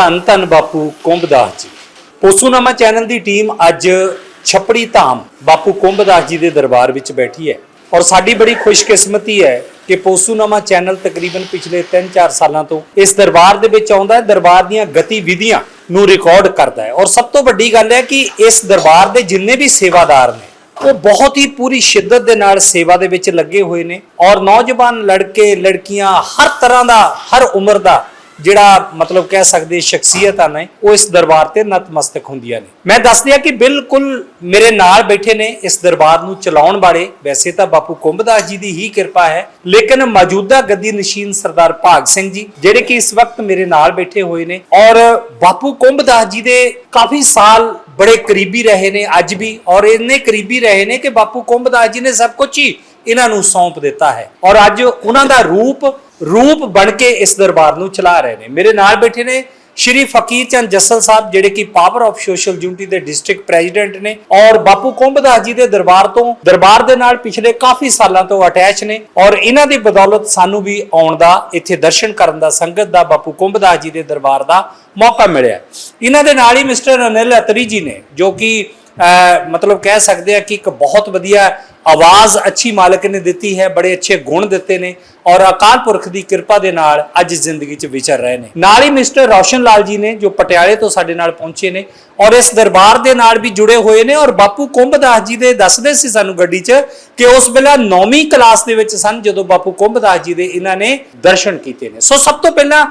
ਧੰਨ ਧੰਨ ਬਾਪੂ ਕੁੰਭਦਾਸ ਜੀ। ਪੋਸੂਨਾਮਾ ਚੈਨਲ ਦੀ ਟੀਮ ਅੱਜ ਛਪੜੀ ਧਾਮ ਬਾਪੂ ਕੁੰਭਦਾਸ ਜੀ ਦੇ ਦਰਬਾਰ ਵਿੱਚ ਬੈਠੀ ਹੈ। ਔਰ ਸਾਡੀ ਬੜੀ ਖੁਸ਼ਕਿਸਮਤੀ ਹੈ ਕਿ ਪੋਸੂਨਾਮਾ ਚੈਨਲ ਤਕਰੀਬਨ ਪਿਛਲੇ 3-4 ਸਾਲਾਂ ਤੋਂ ਇਸ ਦਰਬਾਰ ਦੇ ਵਿੱਚ ਆਉਂਦਾ ਹੈ, ਦਰਬਾਰ ਦੀਆਂ ਗਤੀਵਿਧੀਆਂ ਨੂੰ ਰਿਕਾਰਡ ਕਰਦਾ ਹੈ। ਔਰ ਸਭ ਤੋਂ ਵੱਡੀ ਗੱਲ ਹੈ ਕਿ ਇਸ ਦਰਬਾਰ ਦੇ ਜਿੰਨੇ ਵੀ ਸੇਵਾਦਾਰ ਨੇ, ਉਹ ਬਹੁਤ ਹੀ ਪੂਰੀ ਸ਼ਿੱਦਤ ਦੇ ਨਾਲ ਸੇਵਾ ਦੇ ਵਿੱਚ ਲੱਗੇ ਹੋਏ ਨੇ। ਔਰ ਨੌਜਵਾਨ ਲੜਕੇ, ਲੜਕੀਆਂ ਹਰ ਤਰ੍ਹਾਂ ਦਾ, ਹਰ ਉਮਰ ਦਾ ਜਿਹੜਾ ਮਤਲਬ ਕਹਿ ਸਕਦੇ ਸ਼ਖਸੀਅਤਾਂ ਨੇ, ਉਹ ਇਸ ਦਰਬਾਰ ਤੇ ਨਤਮਸਤਕ ਹੁੰਦੀਆਂ ਨੇ। ਮੈਂ ਦੱਸ ਦਿਆਂ ਕਿ ਬਿਲਕੁਲ ਮੇਰੇ ਨਾਲ ਬੈਠੇ ਨੇ ਇਸ ਦਰਬਾਰ ਨੂੰ ਚਲਾਉਣ ਵਾਲੇ, ਵੈਸੇ ਤਾਂ ਬਾਪੂ ਕੁੰਭਦਾਸ ਜੀ ਦੀ ਹੀ ਕਿਰਪਾ ਹੈ, ਲੇਕਿਨ ਮੌਜੂਦਾ ਗੱਦੀ ਨਸ਼ੀਨ ਸਰਦਾਰ ਭਾਗ ਸਿੰਘ ਜੀ, ਜਿਹੜੇ ਕਿ ਇਸ ਵਕਤ ਮੇਰੇ ਨਾਲ ਬੈਠੇ ਹੋਏ ਨੇ, ਔਰ ਬਾਪੂ ਕੁੰਭਦਾਸ ਜੀ ਦੇ ਕਾਫੀ ਸਾਲ ਬੜੇ ਕਰੀਬੀ ਰਹੇ ਨੇ, ਅੱਜ ਵੀ, ਔਰ ਇੰਨੇ ਕਰੀਬੀ ਰਹੇ ਨੇ ਕਿ ਬਾਪੂ ਕੁੰਭਦਾਸ ਜੀ ਨੇ ਸਭ ਕੁਝ ਹੀ ਇਹਨਾਂ ਨੂੰ ਸੌਂਪ ਦਿੱਤਾ ਹੈ। ਔਰ ਅੱਜ ਉਹਨਾਂ ਦਾ ਰੂਪ ਰੂਪ ਬਣ ਕੇ ਇਸ ਦਰਬਾਰ ਨੂੰ ਚਲਾ ਰਹੇ ਨੇ। ਮੇਰੇ ਨਾਲ ਬੈਠੇ ਨੇ ਸ਼੍ਰੀ ਫਕੀਰ ਚੰਦ ਜੱਸਲ ਸਾਹਿਬ ਜਿਹੜੇ ਕਿ ਪਾਵਰ ਆਫ ਸੋਸ਼ਲ ਯੂਨਿਟੀ ਦੇ ਡਿਸਟ੍ਰਿਕਟ ਪ੍ਰੈਜ਼ੀਡੈਂਟ ਨੇ ਔਰ ਬਾਪੂ ਕੁੰਭਦਾਸ ਜੀ ਦੇ ਦਰਬਾਰ ਤੋਂ ਦਰਬਾਰ ਦੇ ਨਾਲ ਪਿਛਲੇ ਕਾਫੀ ਸਾਲਾਂ ਤੋਂ ਅਟੈਚ ਨੇ ਔਰ ਇਹਨਾਂ ਦੀ ਬਦੌਲਤ ਸਾਨੂੰ ਵੀ ਆਉਣ ਦਾ ਇੱਥੇ ਦਰਸ਼ਨ ਕਰਨ ਦਾ ਸੰਗਤ ਦਾ ਬਾਪੂ ਕੁੰਭਦਾਸ ਜੀ ਦੇ ਦਰਬਾਰ ਦਾ ਮੌਕਾ ਮਿਲਿਆ। ਇਹਨਾਂ ਦੇ ਨਾਲ ਹੀ ਮਿਸਟਰ ਅਨਿਲ ਅਤਰੀ ਜੀ ਨੇ ਜੋ ਕਿ ਅਹ, ਮਤਲਬ ਕਹਿ ਸਕਦੇ ਆ ਕਿ ਇੱਕ ਬਹੁਤ ਵਧੀਆ ਆਵਾਜ਼ ਅੱਛੀ ਮਾਲਕ ਨੇ ਦਿੱਤੀ ਹੈ, ਬੜੇ ਅੱਛੇ ਗੁਣ ਦਿੱਤੇ ਨੇ ਔਰ ਅਕਾਲ ਪੁਰਖ ਦੀ ਕਿਰਪਾ ਦੇ ਨਾਲ ਅੱਜ ਜ਼ਿੰਦਗੀ 'ਚ ਵਿਚਰ ਰਹੇ ਨੇ। ਨਾਲ ਹੀ ਮਿਸਟਰ ਰੌਸ਼ਨ ਲਾਲ ਜੀ ਨੇ ਜੋ ਪਟਿਆਲੇ ਤੋਂ ਸਾਡੇ ਨਾਲ ਪਹੁੰਚੇ ਨੇ ਔਰ ਇਸ ਦਰਬਾਰ ਦੇ ਨਾਲ ਵੀ ਜੁੜੇ ਹੋਏ ਨੇ ਔਰ ਬਾਪੂ ਕੁੰਭਦਾਸ ਜੀ ਦੇ ਦੱਸਦੇ ਸੀ ਸਾਨੂੰ ਗੱਡੀ 'ਚ ਕਿ ਉਸ ਵੇਲੇ 9ਵੀਂ ਕਲਾਸ ਦੇ ਵਿੱਚ ਸਨ ਜਦੋਂ ਬਾਪੂ ਕੁੰਭਦਾਸ ਜੀ ਦੇ ਇਹਨਾਂ ਨੇ ਦਰਸ਼ਨ ਕੀਤੇ ਨੇ। ਸੋ ਸਭ ਤੋਂ ਪਹਿਲਾਂ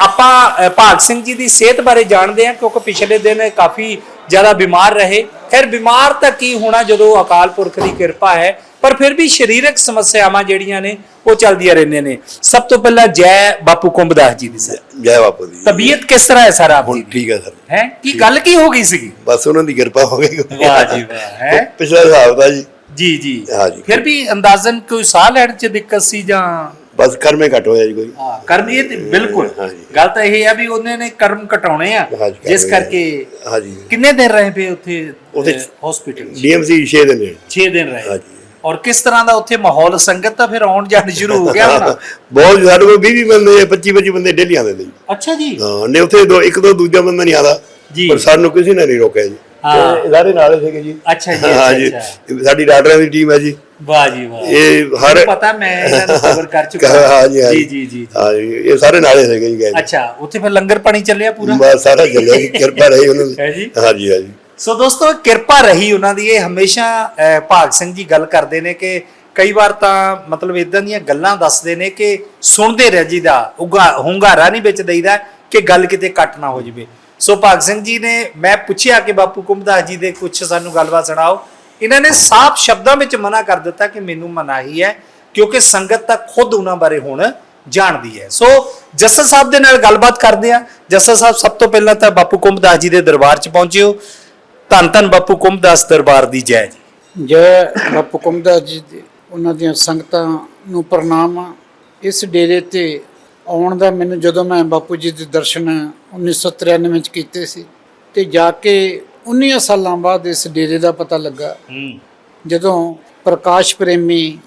ਆਪਾਂ ਭਾਗ ਸਿੰਘ ਜੀ ਦੀ ਸਿਹਤ ਬਾਰੇ ਜਾਣਦੇ ਹਾਂ ਕਿਉਂਕਿ ਪਿਛਲੇ ਦਿਨ ਕਾਫੀ ਜ਼ਿਆਦਾ ਬਿਮਾਰ ਰਹੇ। ਖੈਰ, ਬਿਮਾਰ ਤਾਂ ਕੀ ਹੋਣਾ ਜਦੋਂ ਅਕਾਲ ਪੁਰਖ ਦੀ ਕਿਰਪਾ ਹੈ ਪਰ ਫਿਰ ਵੀ ਸਰੀਰਕ ਸਮੱਸਿਆਵਾਂ ਜਿਹੜੀਆਂ ਨੇ ਉਹ ਚੱਲਦੀਆਂ ਰਹਿੰਦੀਆਂ ਨੇ। ਸਭ ਤੋਂ ਪਹਿਲਾਂ ਜੈ ਬਾਪੂ ਕੁੰਭਦਾਸ ਜੀ ਦੀ ਸਰ। ਜੈ ਬਾਪੂ ਦੀ। ਤਬੀਅਤ ਕਿਸ ਤਰ੍ਹਾਂ ਹੈ ਸਰ ਆਪ ਹੁਣ ਜੀ ਠੀਕ ਹੈ ਸਰ। ਹੈ? ਕੀ ਗੱਲ ਕੀ ਹੋ ਗਈ ਸੀਗੀ? ਬਸ ਉਹਨਾਂ ਦੀ ਕਿਰਪਾ ਹੋ ਗਈ। ਵਾਹ ਜੀ ਵਾਹ, ਹੈਂ? ਪਿਛਲਾ ਹਿਸਾਬ ਦਾ ਜੀ। ਜੀ ਜੀ। ਜੀ। ਫਿਰ ਵੀ ਅੰਦਾਜ਼ਨ ਕੋਈ ਸਾਹ ਲੈਣ 'ਚ ਦਿੱਕਤ ਸੀ ਜਾਂ ਬਸ ਕਰਮੇ ਘਟ ਹੋਇਆ ਜੀ ਕੋਈ। ਹਾਂ ਕਰਮ ਇਹ ਤੇ ਬਿਲਕੁਲ। ਗੱਲ ਤਾਂ ਇਹ ਹੈ ਵੀ ਉਹਨੇ ਨੇ ਕਰਮ ਘਟਾਉਣੇ ਆ ਜਿਸ ਕਰਕੇ ਹਾਂ ਜੀ। ਕਿੰਨੇ ਦਿਨ ਰਹੇ ਪਏ ਉੱਥੇ ਉੱਥੇ ਹਸਪੀਟਲ ਡੀਐਮਸੀ 6 ਦਿਨ ਰਹੇ। 6 ਦਿਨ ਰਹੇ। ਹਾਂ ਜੀ। ਔਰ ਕਿਸ ਤਰ੍ਹਾਂ ਦਾ ਉੱਥੇ ਮਾਹੌਲ ਸੰਗਤ ਤਾਂ ਫਿਰ ਆਉਣ ਜਾਣ ਸ਼ੁਰੂ ਹੋ ਗਿਆ ਹੋਣਾ? ਬਹੁਤ ਸਾਡੇ ਕੋਲ 20 20 ਬੰਦੇ 25 25 ਬੰਦੇ ਡੇਲੀ ਆਉਂਦੇ ਨੇ ਅੱਛਾ ਜੀ। ਹਾਂ ਨੇ ਉੱਥੇ ਦੋ ਇੱਕ ਦੋ ਦੂਜਾ ਬੰਦਾ ਨਹੀਂ ਆਦਾ। ਪਰ ਸਾਨੂੰ ਕਿਸੇ ਨੇ ਨਹੀਂ ਰੋਕਿਆ ਜੀ। ਹਾਂ। ਇਹ ਸਾਰੇ ਨਾਲ ਸੀਗੇ ਜੀ। ਅੱਛਾ ਜੀ, ਹਾਂ ਜੀ। ਸਾਡੀ ਡਾਕਟਰਾਂ ਦੀ ਟੀਮ ਹੈ ਜੀ। ਵਾਹ ਜੀ ਵਾਹ। ਇਹ ਹਰ ਪਤਾ ਮੈਂ ਇਹਨਾਂ ਨੂੰ ਕਵਰ ਕਰ ਚੁੱਕਾ। ਹਾਂ ਜੀ ਜੀ। ਜੀ ਜੀ ਹਾਂ ਜੀ ਇਹ ਸਾਰੇ ਨਾਲੇ ਸੀਗੇ ਜੀ ਗਏ ਅੱਛਾ ਉੱਥੇ ਫਿਰ ਲੰਗਰ ਪਾਣੀ ਚੱਲਿਆ ਪੂਰਾ? ਬਸ ਸਾਰਾ ਚੱਲਿਆ ਜੀ ਕਿਰਪਾ ਰਹੀ ਉਹਨਾਂ। ਦੀ ਜੀ। ਹਾਂ ਜੀ ਹਾਂ ਜੀ। ਸੋ ਦੋਸਤੋ ਕਿਰਪਾ ਰਹੀ ਉਹਨਾਂ ਦੀ। ਇਹ ਹਮੇਸ਼ਾ ਭਾਗ ਸਿੰਘ ਜੀ ਗੱਲ ਕਰਦੇ ਨੇ ਕਿ ਕਈ ਵਾਰ ਤਾਂ ਮਤਲਬ ਇਦਾਂ ਦੀਆਂ ਗੱਲਾਂ ਦੱਸਦੇ ਨੇ ਕਿ ਸੁਣਦੇ ਰਹਿ ਜੀਦਾ ਉਗਾ ਹੁੰਗਾਰਾ ਨਹੀਂ ਵਿੱਚ ਦਈਦਾ ਕਿ ਗੱਲ ਕਿਤੇ ਕੱਟ ਨਾ ਹੋ ਜਵੇ। ਸੋ ਭਾਗ ਸਿੰਘ ਜੀ ਨੇ ਮੈਂ ਪੁੱਛਿਆ ਕਿ ਬਾਪੂ ਕੁੰਭਦਾਸ ਜੀ ਦੇ ਕੁਝ ਸਾਨੂੰ ਗੱਲਬਾਤ ਸੁਣਾਓ। ਇਹਨਾਂ ਨੇ ਸਾਫ਼ ਸ਼ਬਦਾਂ ਵਿੱਚ ਮਨਾ ਕਰ ਦਿੱਤਾ ਕਿ ਮੈਨੂੰ ਮਨਾਹੀ ਹੈ, ਕਿਉਂਕਿ ਸੰਗਤ ਤਾਂ ਖੁਦ ਉਹਨਾਂ ਬਾਰੇ ਹੁਣ ਜਾਣਦੀ ਹੈ। ਸੋ ਜੱਸਲ ਸਾਹਿਬ ਦੇ ਨਾਲ ਗੱਲਬਾਤ ਕਰਦੇ ਆ ਜੱਸਲ ਸਾਹਿਬ, ਸਭ ਤੋਂ ਪਹਿਲਾਂ ਤਾਂ ਬਾਪੂ ਕੁੰਭਦਾਸ ਜੀ ਦੇ ਦਰਬਾਰ 'ਚ ਪਹੁੰਚੇ ਹੋ ਧੰਨ ਧੰਨ ਬਾਪੂ ਕੁੰਭਦਾਸ ਦਰਬਾਰ ਦੀ ਜੈ ਜੀ। ਜੈ ਬਾਪੂ ਕੁੰਭਦਾਸ ਜੀ ਉਹਨਾਂ ਦੀਆਂ ਸੰਗਤਾਂ ਨੂੰ ਪ੍ਰਣਾਮ ਇਸ ਡੇਰੇ ਤੇ ਆਉਣ ਦਾ ਮੈਨੂੰ ਜਦੋਂ ਮੈਂ ਬਾਪੂ ਜੀ ਦੇ ਦਰਸ਼ਨ 1993 ਵਿੱਚ ਕੀਤੇ ਸੀ, ਤੇ ਜਾ ਕੇ 19 ਸਾਲਾਂ ਬਾਅਦ ਇਸ ਡੇਰੇ ਦਾ ਪਤਾ ਲੱਗਾ। ਹੂੰ। ਜਦੋਂ ਪ੍ਰਕਾਸ਼ ਪ੍ਰੇਮੀ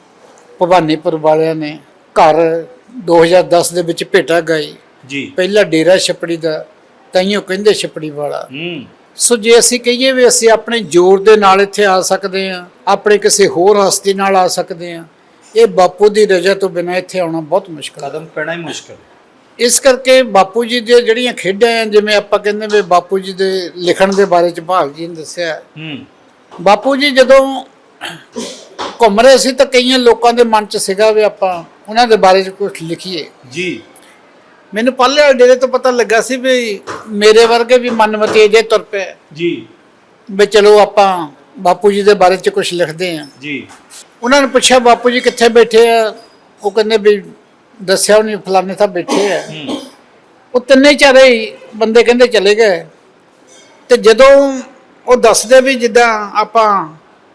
ਭਵਾਨੀਪੁਰ ਵਾਲਿਆਂ ਨੇ ਘਰ 2010 ਦੇ ਵਿੱਚ ਭੇਟਾ ਗਈ। ਜੀ। ਪਹਿਲਾ ਡੇਰਾ ਛਪੜੀ ਦਾ ਤਾਈਓ ਕਹਿੰਦੇ ਛਪੜੀ ਵਾਲਾ। ਹੂੰ। ਸੋ ਜੇ ਅਸੀਂ ਕਹੀਏ ਵੀ ਅਸੀਂ ਆਪਣੇ ਜ਼ੋਰ ਦੇ ਨਾਲ ਇੱਥੇ ਆ ਸਕਦੇ ਹਾਂ ਆਪਣੇ ਕਿਸੇ ਹੋਰ ਹਸਤੀ ਨਾਲ ਆ ਸਕਦੇ ਹਾਂ ਇਹ ਬਾਪੂ ਦੀ ਰਜ਼ਾ ਤੋਂ ਬਿਨਾਂ ਇੱਥੇ ਆਉਣਾ ਬਹੁਤ ਮੁਸ਼ਕਲ ਹੈ। ਕਦਮ ਪੈਣਾ ਹੀ ਮੁਸ਼ਕਲ ਇਸ ਕਰਕੇ ਬਾਪੂ ਜੀ ਦੀਆਂ ਜਿਹੜੀਆਂ ਖੇਡਾਂ ਆ ਜਿਵੇਂ ਆਪਾਂ ਕਹਿੰਦੇ ਵੀ ਬਾਪੂ ਜੀ ਦੇ ਲਿਖਣ ਦੇ ਬਾਰੇ ਚ ਭਾਗ ਜੀ ਨੇ ਦੱਸਿਆ। ਹੂੰ। ਬਾਪੂ ਜੀ ਜਦੋਂ ਘੁੰਮ ਰਹੇ ਸੀ ਤਾਂ ਕਈਆਂ ਲੋਕਾਂ ਦੇ ਮਨ ਚ ਸੀਗਾ ਵੀ ਆਪਾਂ ਉਹਨਾਂ ਦੇ ਬਾਰੇ ਚ ਕੁਝ ਲਿਖੀਏ। ਜੀ। ਮੈਨੂੰ ਪੱਲੇ ਵਾਲੇ ਡੇਰੇ ਤੋਂ ਪਤਾ ਲੱਗਾ ਸੀ ਵੀ ਮੇਰੇ ਵਰਗੇ ਵੀ ਮਨਮਤੀ ਜੇ ਤੁਰ ਪਏ। ਜੀ। ਵੀ ਚਲੋ ਆਪਾਂ ਬਾਪੂ ਜੀ ਦੇ ਬਾਰੇ ਚ ਕੁਝ ਲਿਖਦੇ ਆਂ। ਜੀ। ਉਹਨਾਂ ਨੇ ਪੁੱਛਿਆ ਬਾਪੂ ਜੀ ਕਿੱਥੇ ਬੈਠੇ ਆ? ਉਹ ਕਹਿੰਦੇ ਵੀ ਦੱਸਿਆ ਉਹਨੇ ਫਲਾਣੇ ਤਾਂ ਬੈਠੇ ਆ। ਉਹ ਤਿੰਨੇ ਚਾਰੇ ਹੀ ਬੰਦੇ ਕਹਿੰਦੇ ਚਲੇ ਗਏ। ਤੇ ਜਦੋਂ ਉਹ ਦੱਸਦੇ ਵੀ ਜਿੱਦਾਂ ਆਪਾਂ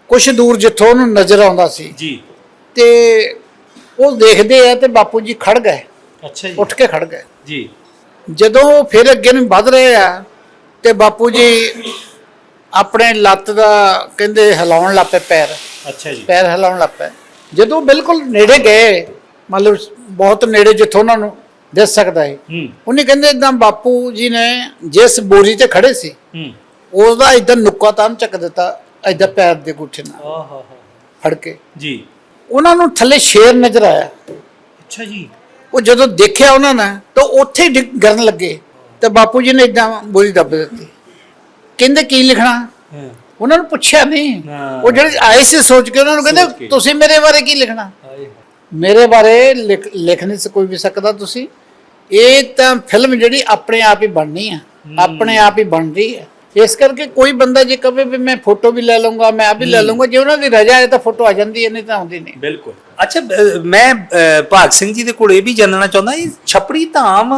ਕੁਝ ਦੂਰ ਜਿੱਥੋਂ ਉਹਨੂੰ ਨਜ਼ਰ ਆਉਂਦਾ ਸੀ। ਜੀ। ਤੇ ਉਹ ਦੇਖਦੇ ਆ ਤੇ ਬਾਪੂ ਜੀ ਖੜ ਗਏ। ਅੱਛਾ ਜੀ। ਉੱਠ ਕੇ ਖੜ ਗਏ। ਜੀ। ਜਦੋਂ ਉਹ ਫਿਰ ਅੱਗੇ ਨੂੰ ਵੱਧ ਰਹੇ ਆ ਤੇ ਬਾਪੂ ਜੀ ਆਪਣੇ ਲੱਤ ਦਾ ਕਹਿੰਦੇ ਹਿਲਾਉਣ ਲੱਪੇ ਪੈਰ। ਅੱਛਾ ਜੀ। ਪੈਰ ਹਿਲਾਉਣ ਲੱਗ ਪਏ। ਜਦੋਂ ਬਿਲਕੁਲ ਨੇੜੇ ਗਏ ਮਤਲਬ ਬਹੁਤ ਨੇੜੇ ਜਿੱਥੋਂ ਉਹਨਾਂ ਨੂੰ ਦਿਸ ਸਕਦਾ ਹੈ ਹੂੰ। ਉਹਨੇ ਕਹਿੰਦੇ ਇਦਾਂ ਬਾਪੂ ਜੀ ਨੇ ਜਿਸ ਬੋਰੀ ਤੇ ਖੜੇ ਸੀ ਹੂੰ। ਉਹਦਾ ਇਦਾਂ ਨੁੱਕਾ ਤਾਂ ਚੱਕ ਦਿੱਤਾ ਇਦਾਂ ਪੈਰ ਦੇ ਗੁੱਠੇ ਨਾਲ ਆਹ ਫੜ ਕੇ। ਜੀ। ਉਹਨਾਂ ਨੂੰ ਥੱਲੇ ਸ਼ੇਰ ਨਜ਼ਰ ਆਇਆ। ਅੱਛਾ ਜੀ। ਉਹ ਜਦੋਂ ਦੇਖਿਆ ਉਹਨਾਂ ਨੇ ਤਾਂ ਉੱਥੇ ਹੀ ਡਿੱਗ- ਗਿਰਨ ਲੱਗੇ ਤੇ ਬਾਪੂ ਜੀ ਨੇ ਇਦਾਂ ਬੋਰੀ ਦੱਬ ਦਿੱਤੀ। ਕਹਿੰਦੇ ਕੀ ਲਿਖਣਾ? ਹਾਂ। ਉਹਨਾਂ ਨੂੰ ਪੁੱਛਿਆ ਨਹੀਂ। ਹਾਂ। ਉਹ ਜਿਹੜੇ ਆਏ ਸੀ ਸੋਚ ਕੇ ਉਹਨਾਂ ਨੂੰ ਸੋਚ ਕਹਿੰਦੇ। ਤੁਸੀਂ ਮੇਰੇ ਬਾਰੇ ਕੀ ਲਿਖਣਾ? ਮੇਰੇ ਬਾਰੇ ਲਿਖ ਨਹੀਂ ਕੋਈ ਵੀ ਸਕਦਾ ਤੁਸੀਂ। ਇਹ ਤਾਂ ਫਿਲਮ ਜਿਹੜੀ ਆਪਣੇ ਆਪ ਹੀ ਬਣਨੀ ਆ। ਆਪਣੇ ਆਪ ਹੀ ਬਣ ਰਹੀ ਹੈ ਇਸ ਕਰਕੇ ਕੋਈ ਬੰਦਾ ਜੇ ਕਵੇ ਵੀ ਮੈਂ ਫੋਟੋ ਵੀ ਲੈ ਲਵਾਂਗਾ ਮੈਂ ਆ ਵੀ ਲੈ ਲਵਾਂਗਾ ਜੇ ਉਹਨਾਂ ਦੀ ਰਜ਼ਾ ਹੈ ਤਾਂ ਫੋਟੋ ਆ ਜਾਂਦੀ ਹੈ ਨਹੀਂ ਤਾਂ ਆਉਂਦੀ ਨਹੀਂ। ਬਿਲਕੁਲ। ਅੱਛਾ ਮੈਂ ਭਾਗ ਸਿੰਘ ਜੀ ਦੇ ਕੋਲ ਇਹ ਵੀ ਜਾਣਨਾ ਚਾਹੁੰਦਾ ਇਹ ਛਪੜੀ ਧਾਮ